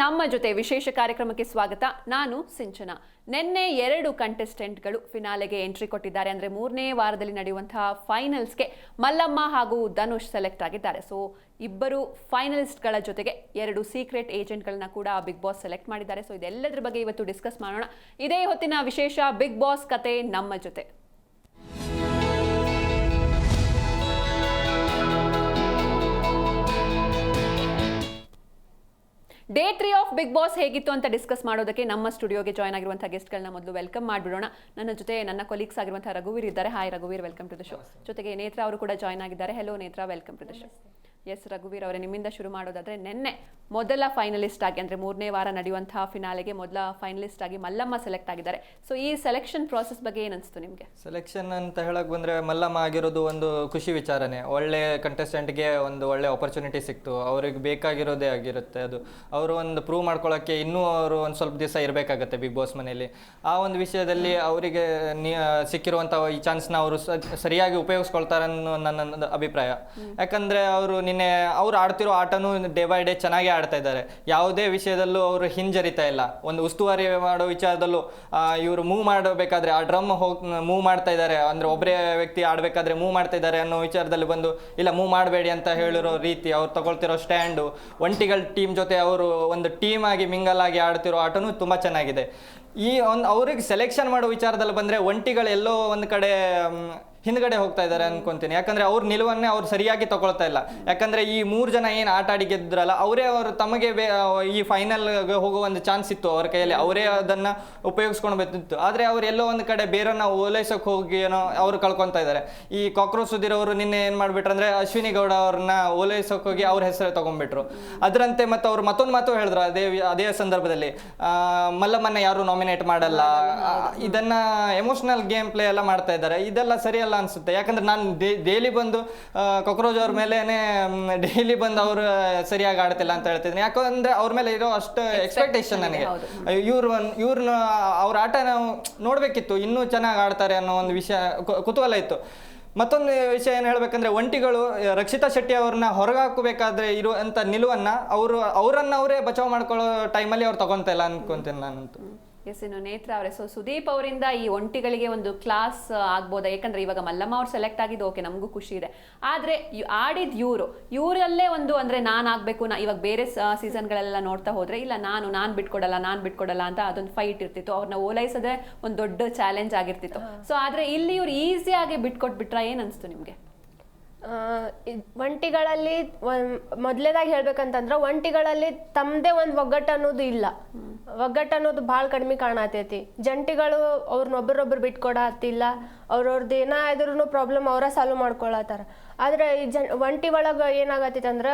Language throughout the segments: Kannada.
ನಮ್ಮ ಜೊತೆ ವಿಶೇಷ ಕಾರ್ಯಕ್ರಮಕ್ಕೆ ಸ್ವಾಗತ. ನಾನು ಸಿಂಚನ. ನಿನ್ನೆ ಎರಡು ಕಂಟೆಸ್ಟೆಂಟ್ಗಳು ಫಿನಾಲೆಗೆ ಎಂಟ್ರಿ ಕೊಟ್ಟಿದ್ದಾರೆ. ಅಂದರೆ ಮೂರನೇ ವಾರದಲ್ಲಿ ನಡೆಯುವಂತಹ ಫೈನಲ್ಸ್ಗೆ ಮಲ್ಲಮ್ಮ ಹಾಗೂ ಧನುಷ್ ಸೆಲೆಕ್ಟ್ ಆಗಿದ್ದಾರೆ. ಸೊ ಇಬ್ಬರು ಫೈನಲಿಸ್ಟ್ಗಳ ಜೊತೆಗೆ ಎರಡು ಸೀಕ್ರೆಟ್ ಏಜೆಂಟ್ಗಳನ್ನ ಕೂಡ ಬಿಗ್ ಬಾಸ್ ಸೆಲೆಕ್ಟ್ ಮಾಡಿದ್ದಾರೆ. ಸೊ ಇದೆಲ್ಲದರ ಬಗ್ಗೆ ಇವತ್ತು ಡಿಸ್ಕಸ್ ಮಾಡೋಣ. ಇದೇ ಹೊತ್ತಿನ ವಿಶೇಷ ಬಿಗ್ ಬಾಸ್ ಕತೆ ನಮ್ಮ ಜೊತೆ. Day three of Bigg Boss ಹೇಗಿತ್ತು ಅಂತ ಡಿಸ್ಕಸ್ ಮಾಡೋದಕ್ಕೆ ನಮ್ಮ ಸ್ಟುಡಿಯೋಗೆ ಜಾಯ್ನ್ ಆಗಿರುವಂಥ ಗೆಸ್ಟ್ಗಳನ್ನ ಮೊದಲು ವೆಲ್ಕಮ್ ಮಾಡಿಬಿಡೋಣ. ನನ್ನ ಜೊತೆ ನನ್ನ ಕೊಲೀಗ್ಸ್ ಆಗಿರುವಂಥ ರಘುವೀರ್ ಇದ್ದಾರೆ. ಹಾಯ್ ರಘುವೀರ್ ವೆಲ್ಕಮ್ ಟು ದ ಶೋ ಜೊತೆಗೆ ನೇತ್ರ ಅವರು ಕೂಡ ಜಾಯ್ನ್ ಆಗಿದ್ದಾರೆ. Hello Netra welcome to the show yes ರಘುವೀರ್ ಅವರೇ ನಿಮ್ಮಿಂದ ಶುರು ಮಾಡೋದಾದರೆ ನಿನ್ನೆ ಮೊದಲ ಫೈನಲಿಸ್ಟ್ ಆಗಿ ಅಂದರೆ ಮೂರನೇ ವಾರ ನಡೆಯುವಂತಹ ಫಿನಾಲೆಗೆ ಮೊದಲ ಫೈನಲಿಸ್ಟ್ ಆಗಿ ಮಲ್ಲಮ್ಮ ಸೆಲೆಕ್ಟ್ ಆಗಿದ್ದಾರೆ. ಸೊ ಈ ಸೆಲೆಕ್ಷನ್ ಪ್ರಾಸೆಸ್ ಬಗ್ಗೆ ಏನಿಸ್ತು ಅನ್ಸ್ತು ನಿಮಗೆ? ಸೆಲೆಕ್ಷನ್ ಅಂತ ಹೇಳಕ್ ಬಂದ್ರೆ ಮಲ್ಲಮ್ಮ ಆಗಿರೋದು ಒಂದು ಖುಷಿ ವಿಚಾರನೇ. ಒಳ್ಳೆ ಕಂಟೆಸ್ಟೆಂಟ್ಗೆ ಒಂದು ಒಳ್ಳೆ ಆಪರ್ಚುನಿಟಿ ಸಿಕ್ತು. ಅವ್ರಿಗೆ ಬೇಕಾಗಿರೋದೇ ಆಗಿರುತ್ತೆ ಅದು. ಅವರು ಒಂದು ಪ್ರೂವ್ ಮಾಡ್ಕೊಳ್ಳೋಕ್ಕೆ ಇನ್ನೂ ಅವರು ಒಂದು ಸ್ವಲ್ಪ ದಿವಸ ಇರಬೇಕಾಗತ್ತೆ ಬಿಗ್ ಬಾಸ್ ಮನೆಯಲ್ಲಿ. ಆ ಒಂದು ವಿಷಯದಲ್ಲಿ ಅವರಿಗೆ ಸಿಕ್ಕಿರುವಂಥ ಈ ಚಾನ್ಸ್ನ ಅವರು ಸರಿಯಾಗಿ ಉಪಯೋಗಿಸ್ಕೊಳ್ತಾರೆ ಅನ್ನೋ ನನ್ನ ಅಭಿಪ್ರಾಯ. ಯಾಕಂದ್ರೆ ಅವರು ನಿನ್ನೆ ಅವ್ರು ಆಡ್ತಿರೋ ಆಟನೂ ಡೇ ಬೈ ಡೇ ಚೆನ್ನಾಗಿ ಆಡ್ತಾ ಇದ್ದಾರೆ. ಯಾವುದೇ ವಿಷಯದಲ್ಲೂ ಅವರು ಹಿಂಜರಿತಾ ಇಲ್ಲ. ಒಂದು ಉಸ್ತುವಾರಿ ಮಾಡೋ ವಿಚಾರದಲ್ಲೂ ಇವರು ಮೂವ್ ಮಾಡಬೇಕಾದ್ರೆ, ಆ ಡ್ರಮ್ ಹೋಗ್ ಮೂವ್ ಮಾಡ್ತಾ ಇದ್ದಾರೆ. ಅಂದರೆ ಒಬ್ಬರೇ ವ್ಯಕ್ತಿ ಆಡಬೇಕಾದ್ರೆ ಮೂವ್ ಮಾಡ್ತಾ ಇದ್ದಾರೆ ಅನ್ನೋ ವಿಚಾರದಲ್ಲಿ ಬಂದು, ಇಲ್ಲ ಮೂವ್ ಮಾಡಬೇಡಿ ಅಂತ ಹೇಳಿರೋ ರೀತಿ ಅವ್ರು ತಗೊಳ್ತಿರೋ ಸ್ಟ್ಯಾಂಡು ಒಂಟಿಗಳ ಟೀಮ್ ಜೊತೆ ಅವರು ಒಂದು ಟೀಮ್ ಆಗಿ ಮಿಂಗಲ್ ಆಗಿ ಆಡ್ತಿರೋ ಆಟನೂ ತುಂಬ ಚೆನ್ನಾಗಿದೆ. ಈ ಒಂದು, ಅವ್ರಿಗೆ ಸೆಲೆಕ್ಷನ್ ಮಾಡೋ ವಿಚಾರದಲ್ಲಿ ಬಂದರೆ, ಒಂಟಿಗಳು ಎಲ್ಲೋ ಒಂದು ಕಡೆ ಹಿಂದ್ಗಡೆ ಹೋಗ್ತಾ ಇದ್ದಾರೆ ಅನ್ಕೊಂತೀನಿ. ಯಾಕಂದ್ರೆ ಅವ್ರ ನಿಲುವನ್ನೇ ಅವ್ರು ಸರಿಯಾಗಿ ತಗೊಳ್ತಾ ಇಲ್ಲ. ಯಾಕಂದ್ರೆ ಈ ಮೂರು ಜನ ಏನು ಆಟ ಆಡಿ ಗೆದ್ರಲ್ಲ ಅವರೇ ಅವರು ತಮಗೆ ಬೇ ಈ ಫೈನಲ್ ಹೋಗೋ ಒಂದು ಚಾನ್ಸ್ ಇತ್ತು ಅವ್ರ ಕೈಯಲ್ಲಿ. ಅವರೇ ಅದನ್ನ ಉಪಯೋಗಿಸ್ಕೊಳ್ಬೇಕಿತ್ತು ಆದ್ರೆ ಅವ್ರು ಎಲ್ಲೋ ಒಂದು ಕಡೆ ಬೇರನ್ನ ಓಲೈಸೋಕೆ ಹೋಗಿ ಏನೋ ಅವ್ರು ಕಳ್ಕೊತಾ ಇದ್ದಾರೆ ಈ ಕಾಕ್ರೋಚ್ ಸುಧೀರ್ ಅವರು ನಿನ್ನೆ ಏನ್ ಮಾಡ್ಬಿಟ್ರು ಅಂದ್ರೆ ಅಶ್ವಿನಿ ಗೌಡ ಅವ್ರನ್ನ ಓಲೈಸೋಕೆ ಹೋಗಿ ಅವ್ರ ಹೆಸರು ತಗೊಂಡ್ಬಿಟ್ರು. ಅದರಂತೆ ಮತ್ತೆ ಅವ್ರು ಮತ್ತೊಂದು ಮಾತು ಹೇಳಿದ್ರು ಅದೇ ಅದೇ ಸಂದರ್ಭದಲ್ಲಿ. ಮಲ್ಲಮ್ಮನ್ನ ಯಾರು ನಾಮಿನೇಟ್ ಮಾಡಲ್ಲ. ಇದನ್ನ ಎಮೋಷನಲ್ ಗೇಮ್ ಪ್ಲೇ ಎಲ್ಲ ಮಾಡ್ತಾ ಇದ್ದಾರೆ ಇದೆಲ್ಲ ಸರಿಯಲ್ಲ ಅನ್ಸುತ್ತೆ. ಯಾಕಂದ್ರೆ ನಾನು ಡೈಲಿ ಬಂದು ಕೊಕ್ರೋಜ್ ಅವ್ರ ಮೇಲೆ ಡೈಲಿ ಬಂದು ಅವರು ಸರಿಯಾಗಿ ಆಡ್ತಿಲ್ಲ ಅಂತ ಹೇಳ್ತಿದ್ದೀನಿ. ಯಾಕಂದ್ರೆ ಅವ್ರ ಮೇಲೆ ಇರೋ ಅಷ್ಟು ಎಕ್ಸ್ಪೆಕ್ಟೇಷನ್ ನನಗೆ. ಇವ್ರು ಇವ್ರನ್ನ ಅವ್ರ ಆಟ ನಾವು ನೋಡ್ಬೇಕಿತ್ತು. ಇನ್ನೂ ಚೆನ್ನಾಗಿ ಆಡ್ತಾರೆ ಅನ್ನೋ ಒಂದು ವಿಷಯ ಕುತೂಹಲ ಇತ್ತು. ಮತ್ತೊಂದು ವಿಷಯ ಏನು ಹೇಳಬೇಕಂದ್ರೆ ಒಂಟಿಗಳು ರಕ್ಷಿತಾ ಶೆಟ್ಟಿ ಅವ್ರನ್ನ ಹೊರಗಾಕಬೇಕಾದ್ರೆ ಇರುವಂಥ ನಿಲುವನ್ನ ಅವರು ಅವರನ್ನು ಅವರೇ ಬಚಾವ್ ಮಾಡ್ಕೊಳ್ಳೋ ಟೈಮಲ್ಲಿ ಅವ್ರು ತಗೊಂತ ಇಲ್ಲ ಅನ್ಕೊಂತೀನಿ ನಾನಂತೂ. ಎಸ್ ಇನ್ನು ನೇತ್ರ ಅವರೇ ಸೊ ಸುದೀಪ್ ಅವರಿಂದ ಈ ಒಂಟಿಗಳಿಗೆ ಒಂದು ಕ್ಲಾಸ್ ಆಗ್ಬೋದಾ? ಯಾಕಂದ್ರೆ ಇವಾಗ ಮಲ್ಲಮ್ಮ ಅವ್ರು ಸೆಲೆಕ್ಟ್ ಆಗಿದ್ದು ಓಕೆ ನಮಗೂ ಖುಷಿ ಇದೆ. ಆದ್ರೆ ಆಡಿದ ಇವರು ಇವರಲ್ಲೇ ಒಂದು ಅಂದ್ರೆ ನಾನು ಆಗಬೇಕು ನಾ ಇವಾಗ ಬೇರೆ ಸೀಸನ್ಗಳೆಲ್ಲ ನೋಡ್ತಾ ಹೋದರೆ ಇಲ್ಲ ನಾನು ನಾನು ಬಿಟ್ಕೊಡಲ್ಲ ನಾನು ಬಿಟ್ಕೊಡಲ್ಲ ಅಂತ ಅದೊಂದು ಫೈಟ್ ಇರ್ತಿತ್ತು. ಅವ್ರನ್ನ ಓಲೈಸೋದೇ ಒಂದು ದೊಡ್ಡ ಚಾಲೆಂಜ್ ಆಗಿರ್ತಿತ್ತು. ಸೊ ಆದ್ರೆ ಇಲ್ಲಿ ಇವ್ರು ಈಸಿಯಾಗಿ ಬಿಟ್ಕೊಟ್ಬಿಟ್ರ? ಏನು ಅನಿಸ್ತು ನಿಮಗೆ? ಒಂಟಿಗಳಲ್ಲಿ ಮೊದಲೇದಾಗಿ ಹೇಳ್ಬೇಕಂತಂದ್ರೆ ಒಂಟಿಗಳಲ್ಲಿ ತಮ್ಮದೇ ಒಂದು ಒಗ್ಗಟ್ಟು ಅನ್ನೋದು ಇಲ್ಲ. ಒಗ್ಗಟ್ಟು ಅನ್ನೋದು ಭಾಳ ಕಡಿಮೆ ಕಾಣತೈತಿ. ಜಂಟಿಗಳು ಅವ್ರನ್ನೊಬ್ರೊಬ್ರು ಬಿಟ್ಕೊಡತ್ತಿಲ್ಲ ಅವ್ರವ್ರದ್ದು ಏನ ಪ್ರಾಬ್ಲಮ್ ಅವರ ಸಾಲ್ವ್ ಮಾಡ್ಕೊಳತ್ತಾರ. ಆದ್ರೆ ಈ ಜನ್, ಒಂಟಿ ಒಳಗೆ ಏನಾಗತ್ತೈತಿ ಅಂದ್ರ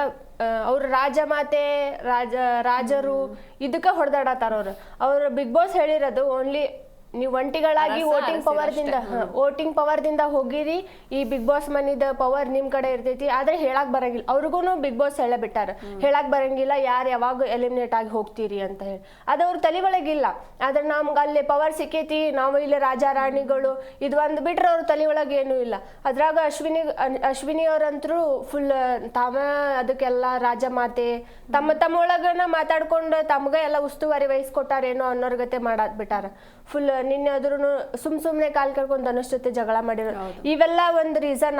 ಅವ್ರ ರಾಜಮಾತೆ ರಾಜ, ರಾಜರು ಇದಕ್ಕೆ ಹೊಡೆದಾಡತ್ತಾರ ಅವ್ರು. ಅವ್ರು ಬಿಗ್ ಬಾಸ್ ಹೇಳಿರೋದು ಓನ್ಲಿ ನೀವು ಒಂಟಿಗಳಾಗಿ ವೋಟಿಂಗ್ ಪವರ್ದಿಂದ ಪವರ್ ದಿಂದ ವೋಟಿಂಗ್ ಪವರ್ದಿಂದ ಹೋಗಿರಿ. ಈ ಬಿಗ್ ಬಾಸ್ ಮನಿದ ಪವರ್ ನಿಮ್ ಕಡೆ ಇರ್ತೈತಿ. ಆದ್ರೆ ಹೇಳಕ್ ಬರಂಗಿಲ್ಲ. ಅವ್ರಿಗೂ ಬಿಗ್ ಬಾಸ್ ಹೇಳ ಬಿಟ್ಟಾರ. ಹೇಳಕ್ ಬರಂಗಿಲ್ಲ. ಯಾರು ಯಾವಾಗ ಎಲಿಮಿನೇಟ್ ಆಗಿ ಹೋಗ್ತೀರಿ ಅಂತ ಹೇಳಿ. ಅದ ಅವ್ರ ತಲೆ ಒಳಗಿಲ್ಲ. ಆದ್ರೆ ನಮ್ಗೆ ಅಲ್ಲಿ ಪವರ್ ಸಿಕ್ಕೈತಿ. ನಾವು ಇಲ್ಲಿ ರಾಜ ರಾಣಿಗಳು. ಇದು ಒಂದು ಬಿಟ್ರೆ ಅವ್ರ ತಲೆ ಒಳಗೆ ಏನೂ ಇಲ್ಲ. ಅದ್ರಾಗ ಅಶ್ವಿನಿ ಅಶ್ವಿನಿ ಅವ್ರಂತ್ರು ಫುಲ್ ತಾವ ಅದಕ್ಕೆಲ್ಲ ರಾಜಮಾತೆ ತಮ್ಮ ತಮ್ಮ ಒಳಗನ ಮಾತಾಡ್ಕೊಂಡು ತಮ್ಗ ಎಲ್ಲ ಉಸ್ತುವಾರಿ ವಹಿಸ್ಕೊಟ್ಟಾರೇನೋ ಅನ್ನೋರ್ ಗತೆ ಬಿಟ್ಟಾರ. ಫುಲ್ ನಿನ್ನೆ ಆದ್ರೂ ಸುಮ್ ಸುಮ್ನೆ ಕಾಲ್ ಕರ್ಕೊಂಡು ಧನುಷ್ ಜೊತೆ ಜಗಳ ಮಾಡಿರೋ ಇವೆಲ್ಲ ಒಂದು ರೀಸನ್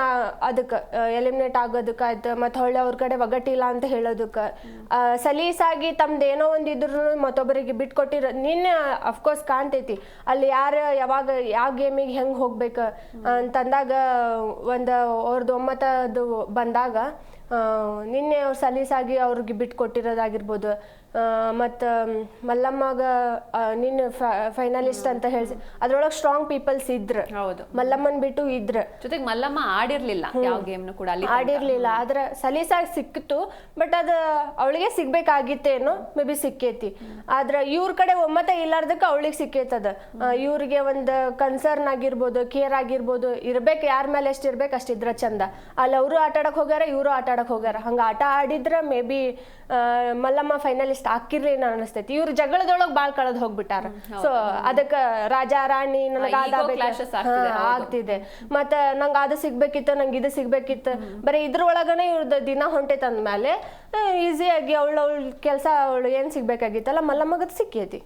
ಅದಕ್ಕೆ ಎಲಿಮಿನೇಟ್ ಆಗೋದಕ್ಕೆ ಆಯ್ತು ಮತ್ತೆ ಹೊಳ್ಳೆ ಅವ್ರ ಕಡೆ ಒಗಟಿಲ್ಲ ಅಂತ ಹೇಳೋದಕ್ಕೆ. ಸಲೀಸಾಗಿ ತಮ್ದು ಏನೋ ಒಂದು ಇದ್ರು ಮತ್ತೊಬ್ಬರಿಗೆ ಬಿಟ್ಕೊಟ್ಟಿರೋ ನಿನ್ನೆ ಅಫ್ಕೋರ್ಸ್ ಕಾಣ್ತೈತಿ. ಅಲ್ಲಿ ಯಾರು ಯಾವಾಗ ಯಾವ ಗೇಮಿಗೆ ಹೆಂಗೆ ಹೋಗ್ಬೇಕು ಅಂತಂದಾಗ ಒಂದು ಅವ್ರದ್ದು ಒಮ್ಮತದು ಬಂದಾಗ ನಿನ್ನೆ ಅವ್ರು ಸಲೀಸಾಗಿ ಅವ್ರಿಗೆ ಬಿಟ್ಕೊಟ್ಟಿರೋದಾಗಿರ್ಬೋದು ಮತ್ತು ಮಲ್ಲಮ್ಮಗ ನಿನ್ನೆ ಫೈನಲಿಸ್ಟ್ ಅಂತ ಹೇಳಿ ಅದ್ರೊಳಗೆ ಸ್ಟ್ರಾಂಗ್ ಪೀಪಲ್ಸ್ ಇದ್ರ. ಹೌದು. ಮಲ್ಲಮ್ಮನ್ ಬಿಟ್ಟು ಇದ್ರ. ಜೊತೆಗೆ ಮಲ್ಲಮ್ಮ ಆಡಿರ್ಲಿಲ್ಲ ಯಾವ ಗೇಮ್ನು ಕೂಡ ಅಲ್ಲಿ ಆಡಿರ್ಲಿಲ್ಲ. ಆದ್ರೆ ಸಲೀಸಾಗಿ ಸಿಕ್ಕಿತು ಬಟ್ ಅದು ಅವಳಿಗೆ ಸಿಗ್ಬೇಕಾಗಿತ್ತೇನೋ ಮೇ ಬಿ ಸಿಕ್ಕೇತಿ. ಆದ್ರೆ ಇವ್ರ ಕಡೆ ಒಮ್ಮತ ಇಲ್ಲಾರ್ದಕ್ಕೆ ಅವಳಿಗೆ ಸಿಕ್ಕೇತದ. ಇವ್ರಿಗೆ ಒಂದು ಕನ್ಸರ್ನ್ ಆಗಿರ್ಬೋದು ಕೇರ್ ಆಗಿರ್ಬೋದು ಇರ್ಬೇಕು ಯಾರ ಮೇಲೆ ಎಷ್ಟು ಇರ್ಬೇಕು ಅಷ್ಟಿದ್ರ ಚಂದ. ಅಲ್ಲಿ ಅವರು ಆಟ ಆಡಕ್ ಹೋಗ್ಯಾರ ಇವರು ಆಟ ಆಡಕ್ ಹೋಗ್ಯಾರ. ಹಂಗ ಆಟ ಆಡಿದ್ರ ಮೇ ಬಿ ಮಲ್ಲಮ್ಮ ಫೈನಲಿಸ್ಟ್ ಆಕಿರ್ಲಿಲ್ಲ ಅನಿಸ್ತೈತಿ. ಇವ್ರು ಜಗಳದೊಳಗೆ ಬಾಳ್ ಕಳೆದು ಹೋಗ್ಬಿಟ್ಟಾರ. ಸೊ ಅದಕ್ಕ ರಾಜ ರಾಣಿ. ಆಗ್ತಿದೆ ಮತ್ತ ನಂಗೆ ಅದು ಸಿಗ್ಬೇಕಿತ್ತು ನಂಗೆ ಇದು ಸಿಗ್ಬೇಕಿತ್ತು. ಬರೀ ಇದ್ರೊಳಗನೆ ಇವ್ರದ್ದು ದಿನ ಹೊಂಟೈತೆ ಅಂದ್ಮೇಲೆ ಈಸಿಯಾಗಿ ಅವಳು ಅವಳ ಕೆಲಸ ಅವಳು ಏನ್ ಸಿಗ್ಬೇಕಾಗಿತ್ತಲ್ಲ ಮಲ್ಲಮ್ಮಗದ್ ಸಿಕ್ಕೈತಿ.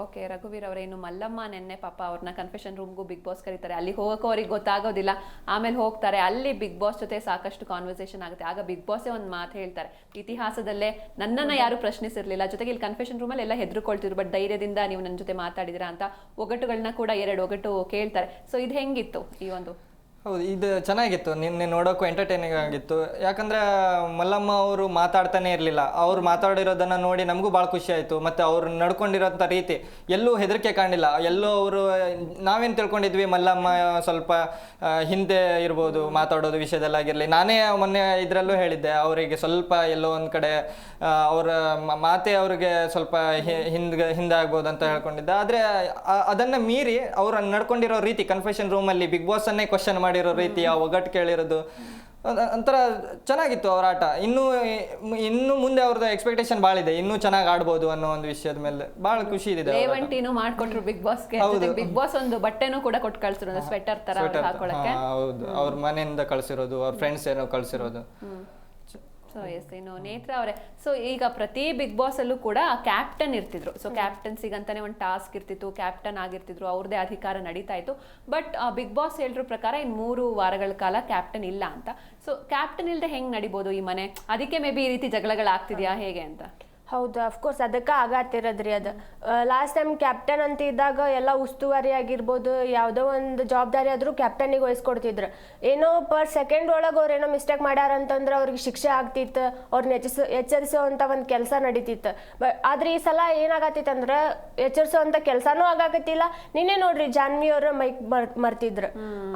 ಓಕೆ ರಘುವೀರ್ ಅವರೇನು ಮಲ್ಲಮ್ಮ ನೆನ್ನೆ ಪಾಪ ಅವ್ರನ್ನ ಕನ್ಫೆಷನ್ ರೂಮ್ಗೂ ಬಿಗ್ ಬಾಸ್ ಕರೀತಾರೆ. ಅಲ್ಲಿ ಹೋಗೋಕೆ ಅವ್ರಿಗೆ ಗೊತ್ತಾಗೋದಿಲ್ಲ. ಆಮೇಲೆ ಹೋಗ್ತಾರೆ. ಅಲ್ಲಿ ಬಿಗ್ ಬಾಸ್ ಜೊತೆ ಸಾಕಷ್ಟು ಕಾನ್ವರ್ಸೇಷನ್ ಆಗುತ್ತೆ. ಆಗ ಬಿಗ್ ಬಾಸೇ ಒಂದು ಮಾತು ಹೇಳ್ತಾರೆ. ಇತಿಹಾಸದಲ್ಲೇ ನನ್ನನ್ನ ಯಾರು ಪ್ರಶ್ನಿಸಿರಲಿಲ್ಲ. ಜೊತೆಗೆ ಇಲ್ಲಿ ಕನ್ಫೆಷನ್ ರೂಮಲ್ಲಿ ಎಲ್ಲ ಹೆದರ್ಕೊಳ್ತಿದ್ರು. ಬಟ್ ಧೈರ್ಯದಿಂದ ನೀವು ನನ್ನ ಜೊತೆ ಮಾತಾಡಿದಿರಾ ಅಂತ ಒಗಟುಗಳನ್ನ ಕೂಡ ಎರಡು ಒಗಟು ಕೇಳ್ತಾರೆ. ಸೊ ಇದು ಹೆಂಗಿತ್ತು ಈ ಒಂದು ಹೌದು, ಇದು ಚೆನ್ನಾಗಿತ್ತು. ನಿನ್ನೆ ನೋಡೋಕ್ಕೂ ಎಂಟರ್ಟೈನಿಂಗ್ ಆಗಿತ್ತು. ಯಾಕಂದ್ರೆ ಮಲ್ಲಮ್ಮ ಅವರು ಮಾತಾಡ್ತಾನೆ ಇರಲಿಲ್ಲ. ಅವ್ರು ಮಾತಾಡಿರೋದನ್ನ ನೋಡಿ ನಮಗೂ ಭಾಳ ಖುಷಿ ಆಯಿತು. ಮತ್ತು ಅವ್ರು ನಡ್ಕೊಂಡಿರೋಂಥ ರೀತಿ ಎಲ್ಲೂ ಹೆದರಿಕೆ ಕಾಣಿಲ್ಲ ಎಲ್ಲೂ ಅವರು, ನಾವೇನು ತಿಳ್ಕೊಂಡಿದ್ವಿ? ಮಲ್ಲಮ್ಮ ಸ್ವಲ್ಪ ಹಿಂದೆ ಇರ್ಬೋದು ಮಾತಾಡೋದು ವಿಷಯದಲ್ಲಾಗಿರಲಿ ನಾನೇ ಮೊನ್ನೆ ಇದರಲ್ಲೂ ಹೇಳಿದ್ದೆ. ಅವರಿಗೆ ಸ್ವಲ್ಪ ಎಲ್ಲೋ ಒಂದು ಕಡೆ ಅವರ ಮಾತೆ ಅವರಿಗೆ ಸ್ವಲ್ಪ ಹಿಂದೆ ಹಿಂದೆ ಆಗ್ಬೋದು ಅಂತ ಹೇಳ್ಕೊಂಡಿದ್ದೆ. ಆದರೆ ಅದನ್ನು ಮೀರಿ ಅವ್ರು ನಡ್ಕೊಂಡಿರೋ ರೀತಿ ಕನ್ಫೆಷನ್ ರೂಮಲ್ಲಿ ಬಿಗ್ ಬಾಸನ್ನೇ ಕ್ವಶನ್ ಮಾಡಿರೋ ರೀತಿ ಆ ಒಗ್ಗಟ್ಟು ಕೇಳಿರೋದು. ಒಂಥರ ಚೆನ್ನಾಗಿತ್ತು ಅವ್ರ ಆಟ ಇನ್ನೂ ಇನ್ನು ಮುಂದೆ ಅವ್ರದ್ದು ಎಕ್ಸ್ಪೆಕ್ಟೇಷನ್ ಭಾಳ ಇದೆ. ಇನ್ನೂ ಚೆನ್ನಾಗಿ ಆಡ್ಬೋದು ಅನ್ನೋ ಒಂದು ವಿಷಯದ ಮೇಲೆ ಭಾಳ ಖುಷಿ ಇದೆ. ಲೇವಂಟಿನೂ ಮಾಡ್ಕೊಟ್ರು ಬಿಗ್ ಬಾಸ್ಗೆ ಬಿಗ್ ಬಾಸ್ ಒಂದು ಬಟ್ಟೆನೂ ಕೂಡ ಕೊಟ್ಟು ಕಳ್ಸಿರೋದು ಸ್ವೆಟರ್ ತರ ಹೌದು. ಅವ್ರ ಮನೆಯಿಂದ ಕಳ್ಸಿರೋದು ಅವ್ರ ಫ್ರೆಂಡ್ಸ್ ಏನೋ ಕಳ್ಸಿರೋದು. ಸೊ ಎಸ್ ಇನ್ನು ನೇತ್ರ ಅವರೇ ಸೊ ಈಗ ಪ್ರತಿ ಬಿಗ್ ಬಾಸ್ ಅಲ್ಲೂ ಕೂಡ ಕ್ಯಾಪ್ಟನ್ ಇರ್ತಿದ್ರು. ಸೊ ಕ್ಯಾಪ್ಟನ್ಸಿಗಂತಾನೆ ಒಂದು ಟಾಸ್ಕ್ ಇರ್ತಿತ್ತು ಕ್ಯಾಪ್ಟನ್ ಆಗಿರ್ತಿದ್ರು ಅವ್ರದೇ ಅಧಿಕಾರ ನಡೀತಾ ಇತ್ತು. ಬಟ್ ಬಿಗ್ ಬಾಸ್ ಹೇಳಿರೋ ಪ್ರಕಾರ ಇನ್ ಮೂರು ವಾರಗಳ ಕಾಲ ಕ್ಯಾಪ್ಟನ್ ಇಲ್ಲ ಅಂತ. ಸೊ ಕ್ಯಾಪ್ಟನ್ ಇಲ್ದೆ ಹೆಂಗ್ ನಡಿಬೋದು ಈ ಮನೆ? ಅದಕ್ಕೆ ಮೇ ಬಿ ಈ ರೀತಿ ಜಗಳಗಳಾಗ್ತಿದ್ಯಾ? ಹೇಗೆ ಅಂತ? ಹೌದು ಅಫ್ಕೋರ್ಸ್ ಅದಕ್ಕೆ ಆಗತ್ತಿರೋದ್ರಿ ಅದು. ಲಾಸ್ಟ್ ಟೈಮ್ ಕ್ಯಾಪ್ಟನ್ ಅಂತ ಇದ್ದಾಗ ಎಲ್ಲ ಉಸ್ತುವಾರಿ ಆಗಿರ್ಬೋದು ಯಾವುದೋ ಒಂದು ಜವಾಬ್ದಾರಿ ಆದರೂ ಕ್ಯಾಪ್ಟನಿಗೆ ವಹಿಸ್ಕೊಡ್ತಿದ್ರು. ಏನೋ ಪರ್ ಸೆಕೆಂಡ್ ಒಳಗೆ ಅವ್ರು ಏನೋ ಮಿಸ್ಟೇಕ್ ಮಾಡ್ಯಾರ ಅಂತಂದ್ರೆ ಅವ್ರಿಗೆ ಶಿಕ್ಷೆ ಆಗ್ತಿತ್ತು ಅವ್ರನ್ನ ಎಚ್ಚರಿಸ ಎಚ್ಚರಿಸುವಂಥ ಒಂದು ಕೆಲಸ ನಡೀತಿತ್ತು. ಬಟ್ ಆದ್ರೆ ಈ ಸಲ ಏನಾಗತ್ತಿತ್ತಂದ್ರೆ ಎಚ್ಚರಿಸುವಂಥ ಕೆಲಸನೂ ಆಗಾಕತ್ತಿಲ್ಲ. ನಿನ್ನೆ ನೋಡ್ರಿ ಜಾನ್ವಿ ಅವ್ರ ಮೈಕ್ ಮರ್ ಮರ್ತಿದ್ರು.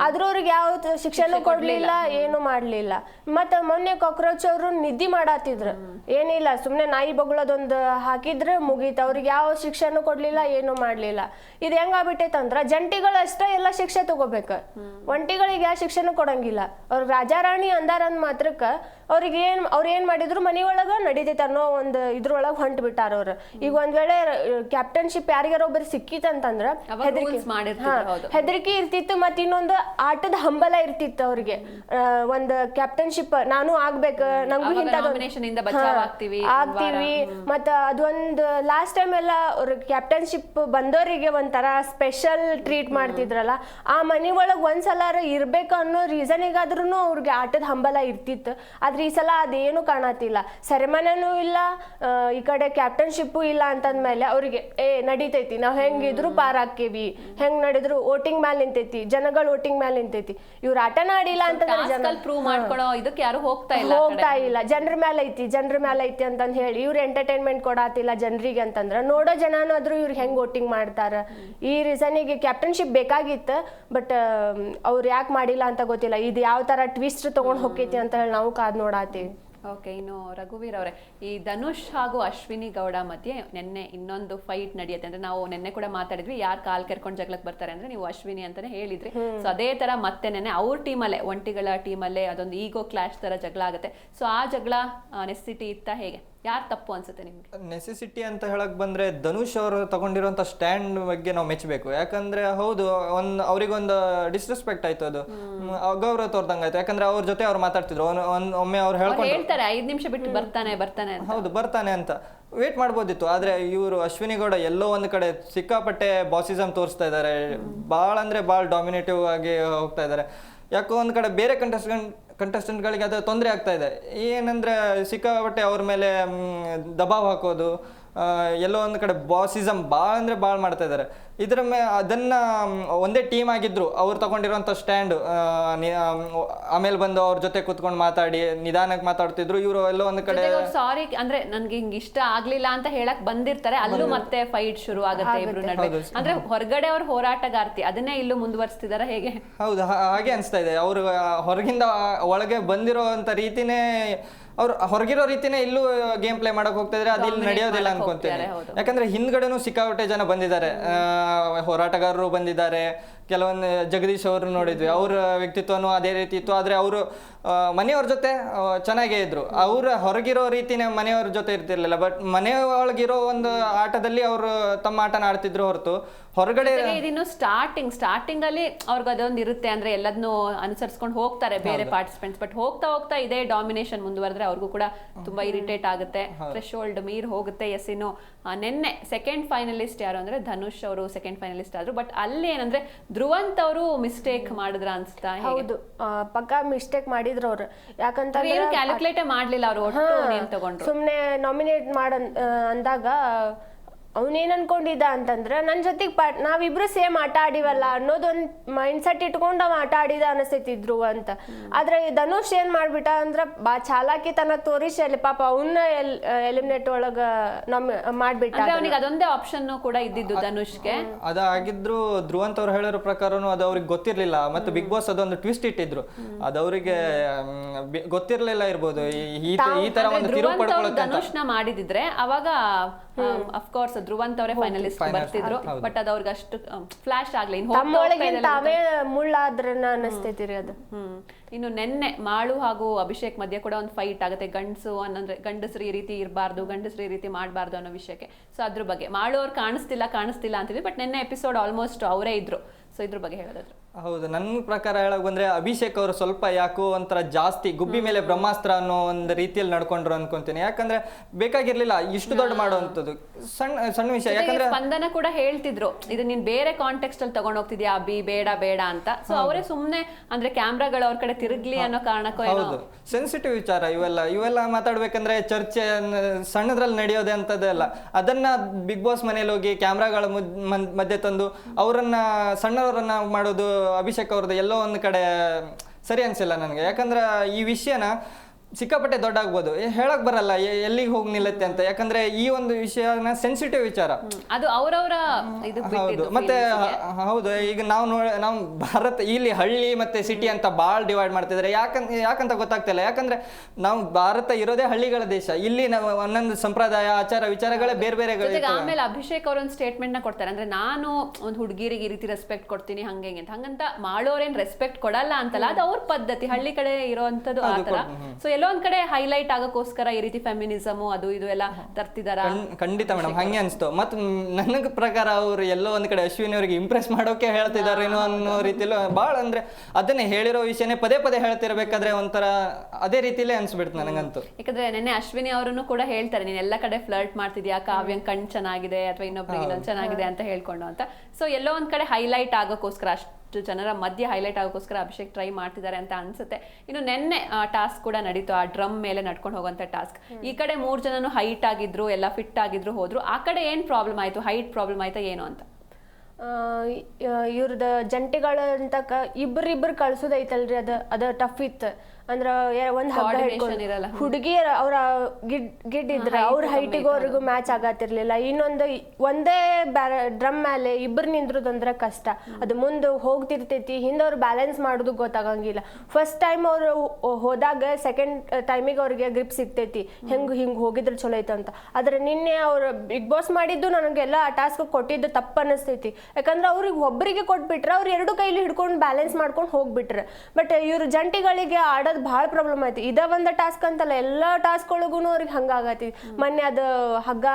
ಆದ್ರೂ ಅವ್ರಿಗೆ ಯಾವ ಶಿಕ್ಷೆನೂ ಕೊಡ್ಲಿಲ್ಲ ಏನು ಮಾಡ್ಲಿಲ್ಲ. ಮತ್ತ ಮೊನ್ನೆ ಕಾಕ್ರೋಚ್ ಅವರು ನಿದ್ದೆ ಮಾಡತ್ತಿದ್ರು ಏನಿಲ್ಲ ಸುಮ್ನೆ ನಾಯಿ ಬಗಳದೊಂದು ಹಾಕಿದ್ರೆ ಮುಗೀತು. ಅವ್ರಿಗೆ ಯಾವ ಶಿಕ್ಷೆನೂ ಕೊಡ್ಲಿಲ್ಲ ಏನು ಮಾಡ್ಲಿಲ್ಲ. ಇದು ಅಂದ್ರ ಜಂಟಿಗಳು ಅಷ್ಟೇ ಎಲ್ಲ ಶಿಕ್ಷೆ ತಗೋಬೇಕು. ಒಂಟಿಗಳಿಗೆ ಯಾವ ಶಿಕ್ಷೆನೂ ಕೊಡಂಗಿಲ್ಲ. ಅವ್ರ ರಾಜಾರಾಣಿ ಅಂದಾರಂದ್ ಮಾತ್ರಕ್ಕ ಅವ್ರಿಗೆ ಏನ್ ಅವ್ರ ಏನ್ ಮಾಡಿದ್ರು ಮನಿ ಒಳಗ ನಡೀತೈತೆ ಅನ್ನೋ ಒಂದು ಇದ್ರೊಳಗ ಹೊಂಟ್ ಬಿಟ್ಟಾರ ಅವ್ರು. ಈಗ ಒಂದ್ ವೇಳೆ ಕ್ಯಾಪ್ಟನ್ಶಿಪ್ ಯಾರಿಗಾರ ಒಬ್ಬರು ಸಿಕ್ಕಿತ್ತಂತಂದ್ರ ಹೆದರಿಕೆ. ಹೆದರಿಕೆ ಇರ್ತಿತ್ತು ಮತ್ತೆ ಇನ್ನೊಂದು ಆಟದ ಹಂಬಲ ಇರ್ತಿತ್ತು ಅವ್ರಿಗೆ. ಒಂದ್ ಕ್ಯಾಪ್ಟನ್ಶಿಪ್ ನಾನು ಆಗ್ಬೇಕು ನಂಗೂ ಒಂದ್ ಆಗ್ತೀವಿ. ಮತ್ತ ಅದೊಂದು ಲಾಸ್ಟ್ ಟೈಮ್ ಎಲ್ಲ ಅವ್ರ ಕ್ಯಾಪ್ಟನ್ಶಿಪ್ ಬಂದವರಿಗೆ ಒಂಥರ ಸ್ಪೆಷಲ್ ಟ್ರೀಟ್ ಮಾಡ್ತಿದ್ರಲ್ಲ ಆ ಮನಿ ಒಳಗ್ ಒಂದ್ಸಲ ಇರ್ಬೇಕು ಅನ್ನೋ ರೀಸನಿಗಾದ್ರೂ ಅವ್ರಿಗೆ ಆಟದ ಹಂಬಲ ಇರ್ತಿತ್ತು. ಆದ್ರೆ ಈ ಸಲ ಅದೇನು ಕಾಣತಿಲ್ಲ ಸೆರೆಮನಿನೂ ಇಲ್ಲ ಈ ಕಡೆ ಕ್ಯಾಪ್ಟನ್ಶಿಪ್ಪು ಇಲ್ಲ ಅಂತಂದ್ಮೇಲೆ ಅವ್ರಿಗೆ ಏ ನಡೀತೈತಿ ನಾವ್ ಹೆಂಗಿದ್ರು ಪಾರ್ ಹಾಕೇವಿ ಹೆಂಗ್ ನಡೆದ್ರು ವೋಟಿಂಗ್ ಮ್ಯಾಲ್ ನಿಂತೈತಿ ಜನಗಳು ವೋಟಿಂಗ್ ಮ್ಯಾಲ್ ನಿಂತೈತಿ. ಇವ್ರು ಆಟನ ಆಡಿಲ್ಲ ಅಂತ ಜನ ಪ್ರೂವ್ ಮಾಡ್ಕೊಳೋ ಇದಕ್ಕೆ ಯಾರು ಹೋಗ್ತಾ ಇಲ್ಲ. ಹೋಗ್ತಾ ಇಲ್ಲ. ಜನರ ಮ್ಯಾಲ ಐತಿ ಜನರ ಮ್ಯಾಲ ಐತಿ ಅಂತಂದ್ ಹೇಳಿ ಇವ್ರು ಎಂಟರ್ಟೈನ್ಮೆಂಟ್ ಕೊಡಾತಿಲ್ಲ ಜನರಿಗೆ ಅಂತಂದ್ರೆ ನೋಡೋ ಜನನಾದ್ರೂ ಇವ್ರು ಹೆಂಗ್ ವೋಟಿಂಗ್ ಮಾಡ್ತಾರ. ಈ ರೀಸನಿಗೆ ಕ್ಯಾಪ್ಟನ್ಶಿಪ್ ಬೇಕಾಗಿತ್ತು ಬಟ್ ಅವ್ರು ಯಾಕೆ ಮಾಡಿಲ್ಲ ಅಂತ ಗೊತ್ತಿಲ್ಲ. ಇದು ಯಾವ ತರ ಟ್ವಿಸ್ಟ್ ತಗೊಂಡ್ ಹೋಗ್ತೈತಿ ಅಂತ ಹೇಳಿ ನಾವು ಕಾದ್ ನೋಡಾತೀವಿ. ಓಕೆ ಇನ್ನು ರಘುವೀರ್ ಅವರೇ ಈ ಧನುಷ್ ಹಾಗೂ ಅಶ್ವಿನಿ ಗೌಡ ಮಧ್ಯೆ ನಿನ್ನೆ ಇನ್ನೊಂದು ಫೈಟ್ ನಡೆಯುತ್ತೆ ಅಂದ್ರೆ ನಾವು ನಿನ್ನೆ ಕೂಡ ಮಾತಾಡಿದ್ವಿ ಯಾರು ಕಾಲ್ ಕೆರ್ಕೊಂಡು ಜಗಳಕ್ಕೆ ಬರ್ತಾರೆ ಅಂದ್ರೆ ನೀವು ಅಶ್ವಿನಿ ಅಂತಾನೆ ಹೇಳಿದ್ರಿ. ಸೊ ಅದೇ ತರ ಮತ್ತೆ ನೆನೆ ಅವ್ರ ಟೀಮಲ್ಲೇ ಒಂಟಿಗಳ ಟೀಮಲ್ಲೇ ಅದೊಂದು ಈಗೋ ಕ್ಲಾಶ್ ತರ ಜಗಳ ಆಗುತ್ತೆ. ಸೊ ಆ ಜಗಳ ನೆಸಿಟಿ ಇತ್ತ ಹೇಗೆ? ಯಾರು ತಪ್ಪು ಅನ್ಸುತ್ತೆ ನಿಮ್ಗೆ? ನೆಸೆಸಿಟಿ ಅಂತ ಹೇಳಕ್ ಬಂದ್ರೆ ಧನುಷ್ ಅವರು ತಗೊಂಡಿರುವಂತ ಸ್ಟ್ಯಾಂಡ್ ಬಗ್ಗೆ ನಾವು ಮೆಚ್ಚಬೇಕು ಯಾಕಂದ್ರೆ ಹೌದು ಒಂದ್ ಅವರಿಗೊಂದು ಡಿಸ್ರೆಸ್ಪೆಕ್ಟ್ ಆಯ್ತು ಅದು. ಗೌರವ ಅಗೌರವ ತೋರ್ದಂಗಾಯ್ತು. ಯಾಕಂದ್ರೆ ಅವ್ರ ಜೊತೆ ಅವ್ರು ಮಾತಾಡ್ತಿದ್ರು. ಒಮ್ಮೆ ಅವ್ರು ಹೇಳ್ತಾರೆ ಐದ್ ನಿಮಿಷ ಬಿಟ್ಟು ಬರ್ತಾನೆ ಬರ್ತಾನೆ ಹೌದು ಬರ್ತಾನೆ ಅಂತ. ವೇಟ್ ಮಾಡ್ಬೋದಿತ್ತು. ಆದ್ರೆ ಇವರು ಅಶ್ವಿನಿ ಗೌಡ ಎಲ್ಲೋ ಒಂದ್ ಕಡೆ ಸಿಕ್ಕಾಪಟ್ಟೆ ಬಾಸಿಸಮ್ ತೋರಿಸ್ತಾ ಇದ್ದಾರೆ. ಭಾಳ ಅಂದ್ರೆ ಭಾಳ ಡಾಮಿನೇಟಿವ್ ಆಗಿ ಹೋಗ್ತಾ ಇದ್ದಾರೆ. ಯಾಕೋ ಒಂದು ಕಡೆ ಬೇರೆ ಕಂಟೆಸ್ಟೆಂಟ್ ಕಂಟೆಸ್ಟೆಂಟ್ಗಳಿಗೆ ಅದು ತೊಂದರೆ ಆಗ್ತಾ ಇದೆ. ಏನಂದ್ರೆ ಸಿಕ್ಕಾಪಟ್ಟೆ ಅವ್ರ ಮೇಲೆ ದಬಾವ್ ಹಾಕೋದು ಎಲ್ಲೋ ಒಂದು ಕಡೆ ಬಾಸಿಸಮ್ ಭಾಳ ಅಂದ್ರೆ ಭಾಳ ಮಾಡ್ತಾ ಇದ್ದಾರೆ ಇದರ ಮೇ ಅದನ್ನ ಒಂದೇ ಟೀಮ್ ಆಗಿದ್ರು ಅವ್ರು ತಗೊಂಡಿರೋಂಥ ಸ್ಟ್ಯಾಂಡ್ ಆಮೇಲೆ ಬಂದು ಅವ್ರ ಜೊತೆ ಕೂತ್ಕೊಂಡು ಮಾತಾಡಿ ನಿಧಾನಕ್ಕೆ ಮಾತಾಡ್ತಿದ್ರು ಇವರು ಎಲ್ಲೋ ಒಂದು ಕಡೆ ಸಾರಿ ಅಂದ್ರೆ ನನ್ಗೆ ಹಿಂಗ್ ಇಷ್ಟ ಆಗ್ಲಿಲ್ಲ ಅಂತ ಹೇಳಕ್ ಬಂದಿರ್ತಾರೆ ಅಲ್ಲೂ ಮತ್ತೆ ಫೈಟ್ ಶುರು ಆಗುತ್ತೆ ಇಬ್ರು ನಡುವೆ. ಅಂದ್ರೆ ಹೊರಗಡೆ ಅವ್ರ ಹೋರಾಟಗಾರ್ತಿ ಅದನ್ನೇ ಇಲ್ಲೂ ಮುಂದುವರಿಸ್ತಿದಾರ ಹೇಗೆ? ಹೌದು ಹಾಗೆ ಅನಿಸ್ತಾ ಇದೆ. ಅವರು ಹೊರಗಿಂದ ಒಳಗೆ ಬಂದಿರೋ ರೀತಿನೇ ಅವ್ರು ಹೊರಗಿರೋ ರೀತಿನೇ ಇಲ್ಲೂ ಗೇಮ್ ಪ್ಲೇ ಮಾಡಕ್ ಹೋಗ್ತಾ ಇದ್ರೆ ಅದು ಇಲ್ಲಿ ನಡೆಯೋದಿಲ್ಲ ಅನ್ಕೊಂತೀನಿ. ಯಾಕಂದ್ರೆ ಹಿಂದ್ಗಡೆನೂ ಸಿಕ್ಕಾಪಟ್ಟೆ ಜನ ಬಂದಿದ್ದಾರೆ. ಹೋರಾಟಗಾರರು ಬಂದಿದ್ದಾರೆ. ಕೆಲವೊಂದು ಜಗದೀಶ್ ಅವರು ನೋಡಿದ್ವಿ. ಅವರ ವ್ಯಕ್ತಿತ್ವನೂ ಅದೇ ರೀತಿ ಇತ್ತು. ಆದರೆ ಅವರು ಮನೆಯವ್ರ ಜೊತೆ ಚೆನ್ನಾಗೇ ಇದ್ರು. ಅವ್ರ ಹೊರಗಿರೋ ರೀತಿನೇ ಮನೆಯವ್ರ ಜೊತೆ ಇರ್ತಿರ್ಲಿಲ್ಲ. ಬಟ್ ಮನೆಯೊಳಗಿರೋ ಒಂದು ಆಟದಲ್ಲಿ ಅವರು ತಮ್ಮ ಆಟನ ಆಡ್ತಿದ್ರು ಹೊರತು. ಹೊರಗಡೆ ಇದನ್ನು ಸ್ಟಾರ್ಟಿಂಗ್ ಸ್ಟಾರ್ಟಿಂಗ್ ಅಲ್ಲಿ ಅವ್ರಿಗೆ ಅದೊಂದು ಇರುತ್ತೆ ಅಂದ್ರೆ ಎಲ್ಲದನ್ನು ಅನುಸರಿಸ್ಕೊಂಡು ಹೋಗ್ತಾರೆ ಬೇರೆ ಪಾರ್ಟಿಸಿಪೆಂಟ್ಸ್ ಬಟ್ ಹೋಗ್ತಾ ಹೋಗ್ತಾ ಇದೇ ಡಾಮಿನೇಷನ್ ಮುಂದುವರೆದ್ರೆ ಅವ್ರಿಗೂ ಕೂಡ ತುಂಬಾ ಇರಿಟೇಟ್ ಆಗುತ್ತೆ. ಫ್ರೆಶ್ ಓಲ್ಡ್ ಮೀರ್ ಹೋಗುತ್ತೆ ಎಸ್ ಇನ್ನು. ನಿನ್ನೆ ಸೆಕೆಂಡ್ ಫೈನಲಿಸ್ಟ್ ಯಾರು ಅಂದ್ರೆ ಧನುಷ್ ಅವರು ಸೆಕೆಂಡ್ ಫೈನಲಿಸ್ಟ್ ಆದ್ರು. ಬಟ್ ಅಲ್ಲಿ ಏನಂದ್ರೆ ಧ್ರುವಂತ್ ಅವರು ಮಿಸ್ಟೇಕ್ ಮಾಡಿದ್ರ ಅನ್ಸ್ತಾ? ಹೌದು. ಪಕ್ಕಾ ಮಿಸ್ಟೇಕ್ ಮಾಡಿದ್ರು ಅವ್ರು. ಯಾಕಂತಂದ್ರೆ ಕ್ಯಾಲ್ಕುಲೇಟೇ ಮಾಡ್ಲಿಲ್ಲ ಅವ್ರು ಒಟ್ಟು ತಗೊಂಡ್ರು? ಸುಮ್ನೆ ನಾಮಿನೇಟ್ ಮಾಡ ಅಂದಾಗ ಅವನೇನ್ ಅನ್ಕೊಂಡಿದ್ದ ಅಂತಂದ್ರೆ ನನ್ನ ಜೊತೆಗೆ ಪಾಟ್ ನಾವಿಬ್ರು ಸೇಮ್ ಆಟ ಆಡಿವಲ್ಲ ಅನ್ನೋದೊಂದು ಮೈಂಡ್ ಸೆಟ್ ಇಟ್ಕೊಂಡು ಅವ ಆಟ ಆಡಿದ ಅನಿಸ್ತೈತಿದ್ರು ಅಂತ. ಆದ್ರೆ ಈ ಧನುಷ್ ಏನ್ ಮಾಡ್ಬಿಟ್ಟ ಅಂದ್ರ ಬಾ ಚಾಲಾಕಿ ತನ ತೋರಿಸಿ ಅಲ್ಲಿ ಪಾಪ ಅವನ್ನ ಎಲಿಮಿನೇಟ್ ಒಳಗ ನಮ್ ಮಾಡ್ಬಿಟ್ಟ ಅಂದ್ರೆ ಅವನಿಗೆ ಅದೊಂದೇ ಆಪ್ಷನ್ ಕೂಡ ಇದ್ದಿದ್ದು ಧನುಷ್ಗೆ. ಅದಾಗಿದ್ರು ಧ್ರುವಂತ ಅವ್ರು ಹೇಳಿರೋ ಪ್ರಕಾರನು ಅದು ಅವ್ರಿಗೆ ಗೊತ್ತಿರ್ಲಿಲ್ಲ. ಮತ್ತು ಬಿಗ್ ಬಾಸ್ ಅದೊಂದು ಟ್ವಿಸ್ಟ್ ಇಟ್ಟಿದ್ರು. ಅದು ಅವರಿಗೆ ಗೊತ್ತಿರ್ಲಿಲ್ಲ ಇರ್ಬೋದು. ಈ- ತರ ಒಂದು ಧನುಷ್ನ ಮಾಡಿದಿದ್ರೆ ಅವಾಗ ಅಫ್ಕೋರ್ಸ್ ಧ್ರುವಂತ್ ಅವರೇ ಫೈನಲಿಸ್ಟ್ ಬರ್ತಿದ್ರು ಬಟ್ ಅದು ಅವ್ರಿಗೆ ಅಷ್ಟು ಫ್ಲಾಶ್ ಆಗ್ಲಿ ಅನಿಸ್ತೈತಿ ರೀ ಅದು. ಹ್ಮ್ ಇನ್ನು ನೆನ್ನೆ ಮಾಳು ಹಾಗೂ ಅಭಿಷೇಕ್ ಮಧ್ಯೆ ಕೂಡ ಒಂದು ಫೈಟ್ ಆಗುತ್ತೆ. ಗಂಡಸು ಅನ್ನಂದ್ರೆ ಗಂಡಸರು ಈ ರೀತಿ ಇರಬಾರ್ದು ಗಂಡಸರು ಈ ರೀತಿ ಮಾಡಬಾರ್ದು ಅನ್ನೋ ವಿಷಯಕ್ಕೆ. ಸೊ ಅದ್ರ ಬಗ್ಗೆ. ಮಾಳು ಅವ್ರು ಕಾಣಿಸ್ತಿಲ್ಲ ಕಾಣಿಸ್ತಿಲ್ಲ ಅಂತಿದ್ವಿ ಬಟ್ ನೆನ್ನೆ ಎಪಿಸೋಡ್ ಆಲ್ಮೋಸ್ಟ್ ಅವರೇ ಇದ್ರು. ಸೊ ಇದ್ರ ಬಗ್ಗೆ ಹೇಳೋದಾದ್ರು. ಹೌದು ನನ್ನ ಪ್ರಕಾರ ಹೇಳಕ್ ಬಂದ್ರೆ ಅಭಿಷೇಕ್ ಅವರು ಸ್ವಲ್ಪ ಯಾಕೋ ಒಂಥರ ಜಾಸ್ತಿ ಗುಬ್ಬಿ ಮೇಲೆ ಬ್ರಹ್ಮಾಸ್ತ್ರ ಅನ್ನೋ ಒಂದು ರೀತಿಯಲ್ಲಿ ನಡ್ಕೊಂಡ್ರು ಅನ್ಕೊಂತೀನಿ. ಯಾಕಂದ್ರೆ ಬೇಕಾಗಿರ್ಲಿಲ್ಲ ಇಷ್ಟು ದೊಡ್ಡ ಮಾಡುವಂಥದ್ದು. ಸಣ್ಣ ಸಣ್ಣ ವಿಷಯ. ಯಾಕಂದ್ರೆ ಸ್ಪಂದನ ಕೂಡ ಹೇಳ್ತಿದ್ರು. ಇದು ನೀನ್ ಬೇರೆ ಕಾಂಟೆಕ್ಸ್ಟ್ ಅಲ್ಲಿ ತಗೊಂಡ್ ಹೋಗ್ತಿದ್ಯಾ? ಅಭಿ ಬೇಡ ಬೇಡ ಅಂತ. ಸೊ ಅವರೇ ಸುಮ್ನೆ ಅಂದ್ರೆ ಕ್ಯಾಮ್ರಾಗಳು ಅವ್ರ ಕಡೆ ತಿರುಗ್ಲಿ ಅನ್ನೋ ಕಾರಣಕ್ಕೂ ಹೌದು. ಸೆನ್ಸಿಟಿವ್ ವಿಚಾರ ಇವೆಲ್ಲ. ಇವೆಲ್ಲ ಮಾತಾಡ್ಬೇಕಂದ್ರೆ ಚರ್ಚೆ ಸಣ್ಣದ್ರಲ್ಲಿ ನಡೆಯೋದೆ ಅಂತದೇ ಅಲ್ಲ. ಅದನ್ನ ಬಿಗ್ ಬಾಸ್ ಮನೇಲಿ ಹೋಗಿ ಕ್ಯಾಮ್ರಾಗಳ ಮಧ್ಯೆ ತಂದು ಅವರನ್ನ ಸಣ್ಣವರನ್ನ ಮಾಡೋದು ಅಭಿಷೇಕ್ ಅವ್ರದ್ದು ಎಲ್ಲೋ ಒಂದು ಕಡೆ ಸರಿ ಅನಿಸಿಲ್ಲ ನನಗೆ. ಯಾಕಂದ್ರೆ ಈ ವಿಷಯನ ಸಿಕ್ಕಾಪಟ್ಟೆ ದೊಡ್ಡ ಆಗ್ಬೋದು ಹೇಳಕ್ ಬರಲ್ಲ ಎಲ್ಲಿಗೆ ಹೋಗಿ ನಿಲ್ಲತ್ತೆ ಅಂತ. ಯಾಕಂದ್ರೆ ಈ ಒಂದು ವಿಷಯನ ಸೆನ್ಸಿಟಿವ್ ವಿಚಾರ. ಅದು ಅವರವರ ಹೌದು. ಮತ್ತೆ ಹೌದು. ಈಗ ನಾವು ನೋಡ ನಾವು ಭಾರತ ಇಲ್ಲಿ ಹಳ್ಳಿ ಮತ್ತೆ ಸಿಟಿ ಅಂತ ಭಾಳ ಡಿವೈಡ್ ಮಾಡ್ತಿದ್ದಾರೆ ಯಾಕಂತ ಯಾಕಂತ ಗೊತ್ತಾಗ್ತಿಲ್ಲ ಯಾಕಂದ್ರೆ ನಾವು ಭಾರತ ಇರೋದೇ ಹಳ್ಳಿಗಳ ದೇಶ. ಇಲ್ಲಿ ನಾವು ಒಂದೊಂದು ಸಂಪ್ರದಾಯ ಆಚಾರ ವಿಚಾರಗಳೇ ಬೇರೆ ಬೇರೆ ಆಮೇಲೆ ಅಭಿಷೇಕ್ ಅವ್ರ ಒಂದು ಸ್ಟೇಟ್ಮೆಂಟ್ನ ಕೊಡ್ತಾರೆ. ಅಂದ್ರೆ ನಾನು ಒಂದು ಹುಡುಗಿರಿಗೆ ಈ ರೀತಿ ರೆಸ್ಪೆಕ್ಟ್ ಕೊಡ್ತೀನಿ ಹಂಗೆ ಹಿಂಗೆ ಅಂತ. ಹಂಗಂತ ಮಾಡೋರೇನ್ ರೆಸ್ಪೆಕ್ಟ್ ಕೊಡಲ್ಲ ಅಂತಲ್ಲ. ಅದು ಅವ್ರ ಪದ್ಧತಿ. ಹಳ್ಳಿ ಕಡೆ ಇರೋಂಥದ್ದು ಆ ತರ ಸೊ ಎಲ್ಲೋ ಒಂದ್ ಕಡೆ ಹೈಲೈಟ್ ಆಗೋಕ್ಕೋಸ್ಕರ ಈ ರೀತಿ ಫೆಮಿನಿಸಮ್ ಅದು ಇದು ಎಲ್ಲ ತರ್ತಿದಾರ? ಖಂಡಿತ ಮೇಡಮ್ ಹಂಗೆ ಅನ್ಸ್ತು. ಮತ್ ನನ್ನ ಪ್ರಕಾರ ಅವ್ರು ಎಲ್ಲೋ ಒಂದ್ ಕಡೆ ಅಶ್ವಿನಿ ಅವರಿಗೆ ಇಂಪ್ರೆಸ್ ಮಾಡೋಕೆ ಹೇಳ್ತಿದಾರೇನೋ ಅನ್ನೋ ರೀತಿಯಲ್ಲಿ ಬಹಳ ಅಂದ್ರೆ ಅದನ್ನ ಹೇಳಿರೋ ವಿಷಯನೇ ಪದೇ ಪದೇ ಹೇಳ್ತಿರ್ಬೇಕಾದ್ರೆ ಒಂಥರ ಅದೇ ರೀತಿಲೇ ಅನ್ಸ್ಬಿಡ್ತು ನನಗಂತೂ. ಯಾಕಂದ್ರೆ ನೆನ್ನೆ ಅಶ್ವಿನಿ ಅವರನ್ನು ಕೂಡ ಹೇಳ್ತಾರೆ ನೀನ್ ಎಲ್ಲ ಕಡೆ ಫ್ಲರ್ಟ್ ಮಾಡ್ತಿದ್ಯಾ? ಕಾವ್ಯಂ ಕಣ್ ಚೆನ್ನಾಗಿದೆ ಅಥವಾ ಇನ್ನೊಬ್ರಿಗೆ ಇನ್ನೊಂದ್ ಚೆನ್ನಾಗಿದೆ ಅಂತ ಹೇಳ್ಕೊಂಡು ಅಂತ. ಸೊ ಎಲ್ಲೋ ಒಂದ್ ಕಡೆ ಹೈಲೈಟ್ ಆಗೋಕ್ಕೋಸ್ಕರ ಅಷ್ಟು ಜನರ ಮಧ್ಯೆ ಹೈಲೈಟ್ ಆಗೋಕ್ಕೋಸ್ಕರ ಅಭಿಷೇಕ್ ಟ್ರೈ ಮಾಡ್ತಿದ್ದಾರೆ ಅಂತ ಅನ್ಸುತ್ತೆ. ಇನ್ನು ನೆನ್ನೆ ಟಾಸ್ಕ್ ಕೂಡ ನಡೀತು. ಆ ಡ್ರಮ್ ಮೇಲೆ ನಡ್ಕೊಂಡು ಹೋಗುವಂತ ಟಾಸ್ಕ್ ಈ ಕಡೆ ಮೂರ್ ಜನನು ಹೈಟ್ ಆಗಿದ್ರು ಎಲ್ಲ ಫಿಟ್ ಆಗಿದ್ರು ಹೋದ್ರು. ಆ ಕಡೆ ಏನ್ ಪ್ರಾಬ್ಲಮ್ ಆಯ್ತು? ಹೈಟ್ ಪ್ರಾಬ್ಲಮ್ ಆಯ್ತಾ ಏನು ಅಂತ? ಇವ್ರದ್ದು ಜಂಟಿಗಳಂತ ಇಬ್ಬರಿಬ್ಬರು ಕಳ್ಸೋದೈತಲ್ರಿ ಅದ ಅದ ಟಫ್ ಇತ್ತು. ಅಂದ್ರ ಒಂದ್ ಹಗ್ಗ ಹಿಡ್ಕೊಂಡು. ಹುಡುಗಿಯರ ಅವ್ರ ಗಿಡ್ ಗಿಡ್ ಇದ್ರ ಅವ್ರ ಹೈಟಿಗೂ ಅವ್ರಿಗೂ ಮ್ಯಾಚ್ ಆಗತ್ತಿರ್ಲಿಲ್ಲ. ಇನ್ನೊಂದು ಒಂದೇ ಡ್ರಮ್ ಮೇಲೆ ಇಬ್ಬರು ನಿಂದ್ರದಂದ್ರ ಕಷ್ಟ. ಅದು ಮುಂದೆ ಹೋಗ್ತಿರ್ತೈತಿ ಹಿಂದೆ ಅವ್ರು ಬ್ಯಾಲೆನ್ಸ್ ಮಾಡೋದು ಗೊತ್ತಾಗಂಗಿಲ್ಲ. ಫಸ್ಟ್ ಟೈಮ್ ಅವರು ಹೋದಾಗ ಸೆಕೆಂಡ್ ಟೈಮಿಗೆ ಅವ್ರಿಗೆ ಗ್ರಿಪ್ ಸಿಗ್ತೈತಿ. ಹೆಂಗ್ ಹಿಂಗ್ ಹೋಗಿದ್ರೆ ಚಲೋ ಐತೆ ಅಂತ. ಆದ್ರೆ ನಿನ್ನೆ ಅವ್ರು ಬಿಗ್ ಬಾಸ್ ಮಾಡಿದ್ದು ನನಗೆಲ್ಲ ಆ ಟಾಸ್ಕ್ ಕೊಟ್ಟಿದ್ದು ತಪ್ಪು ಅನಿಸ್ತೈತಿ. ಯಾಕಂದ್ರೆ ಅವ್ರಿಗೆ ಒಬ್ಬರಿಗೆ ಕೊಟ್ಬಿಟ್ರೆ ಅವ್ರು ಎರಡು ಕೈಲಿ ಹಿಡ್ಕೊಂಡು ಬ್ಯಾಲೆನ್ಸ್ ಮಾಡ್ಕೊಂಡು ಹೋಗ್ಬಿಟ್ರೆ. ಬಟ್ ಇವ್ರ ಜಂಟಿಗಳಿಗೆ ಆಡೋದು ಭಾಳ ಪ್ರಾಬ್ಲಮ್ ಐತಿ ಇದ ಒಂದ ಟಾಸ್ಕ್ ಅಂತಲ್ಲ ಎಲ್ಲಾ ಟಾಸ್ಕ್ ಒಳಗು ಅವ್ರಿಗೆ ಹಂಗಾಗತಿ ಮೊನ್ನೆ ಅದು ಹಗ್ಗ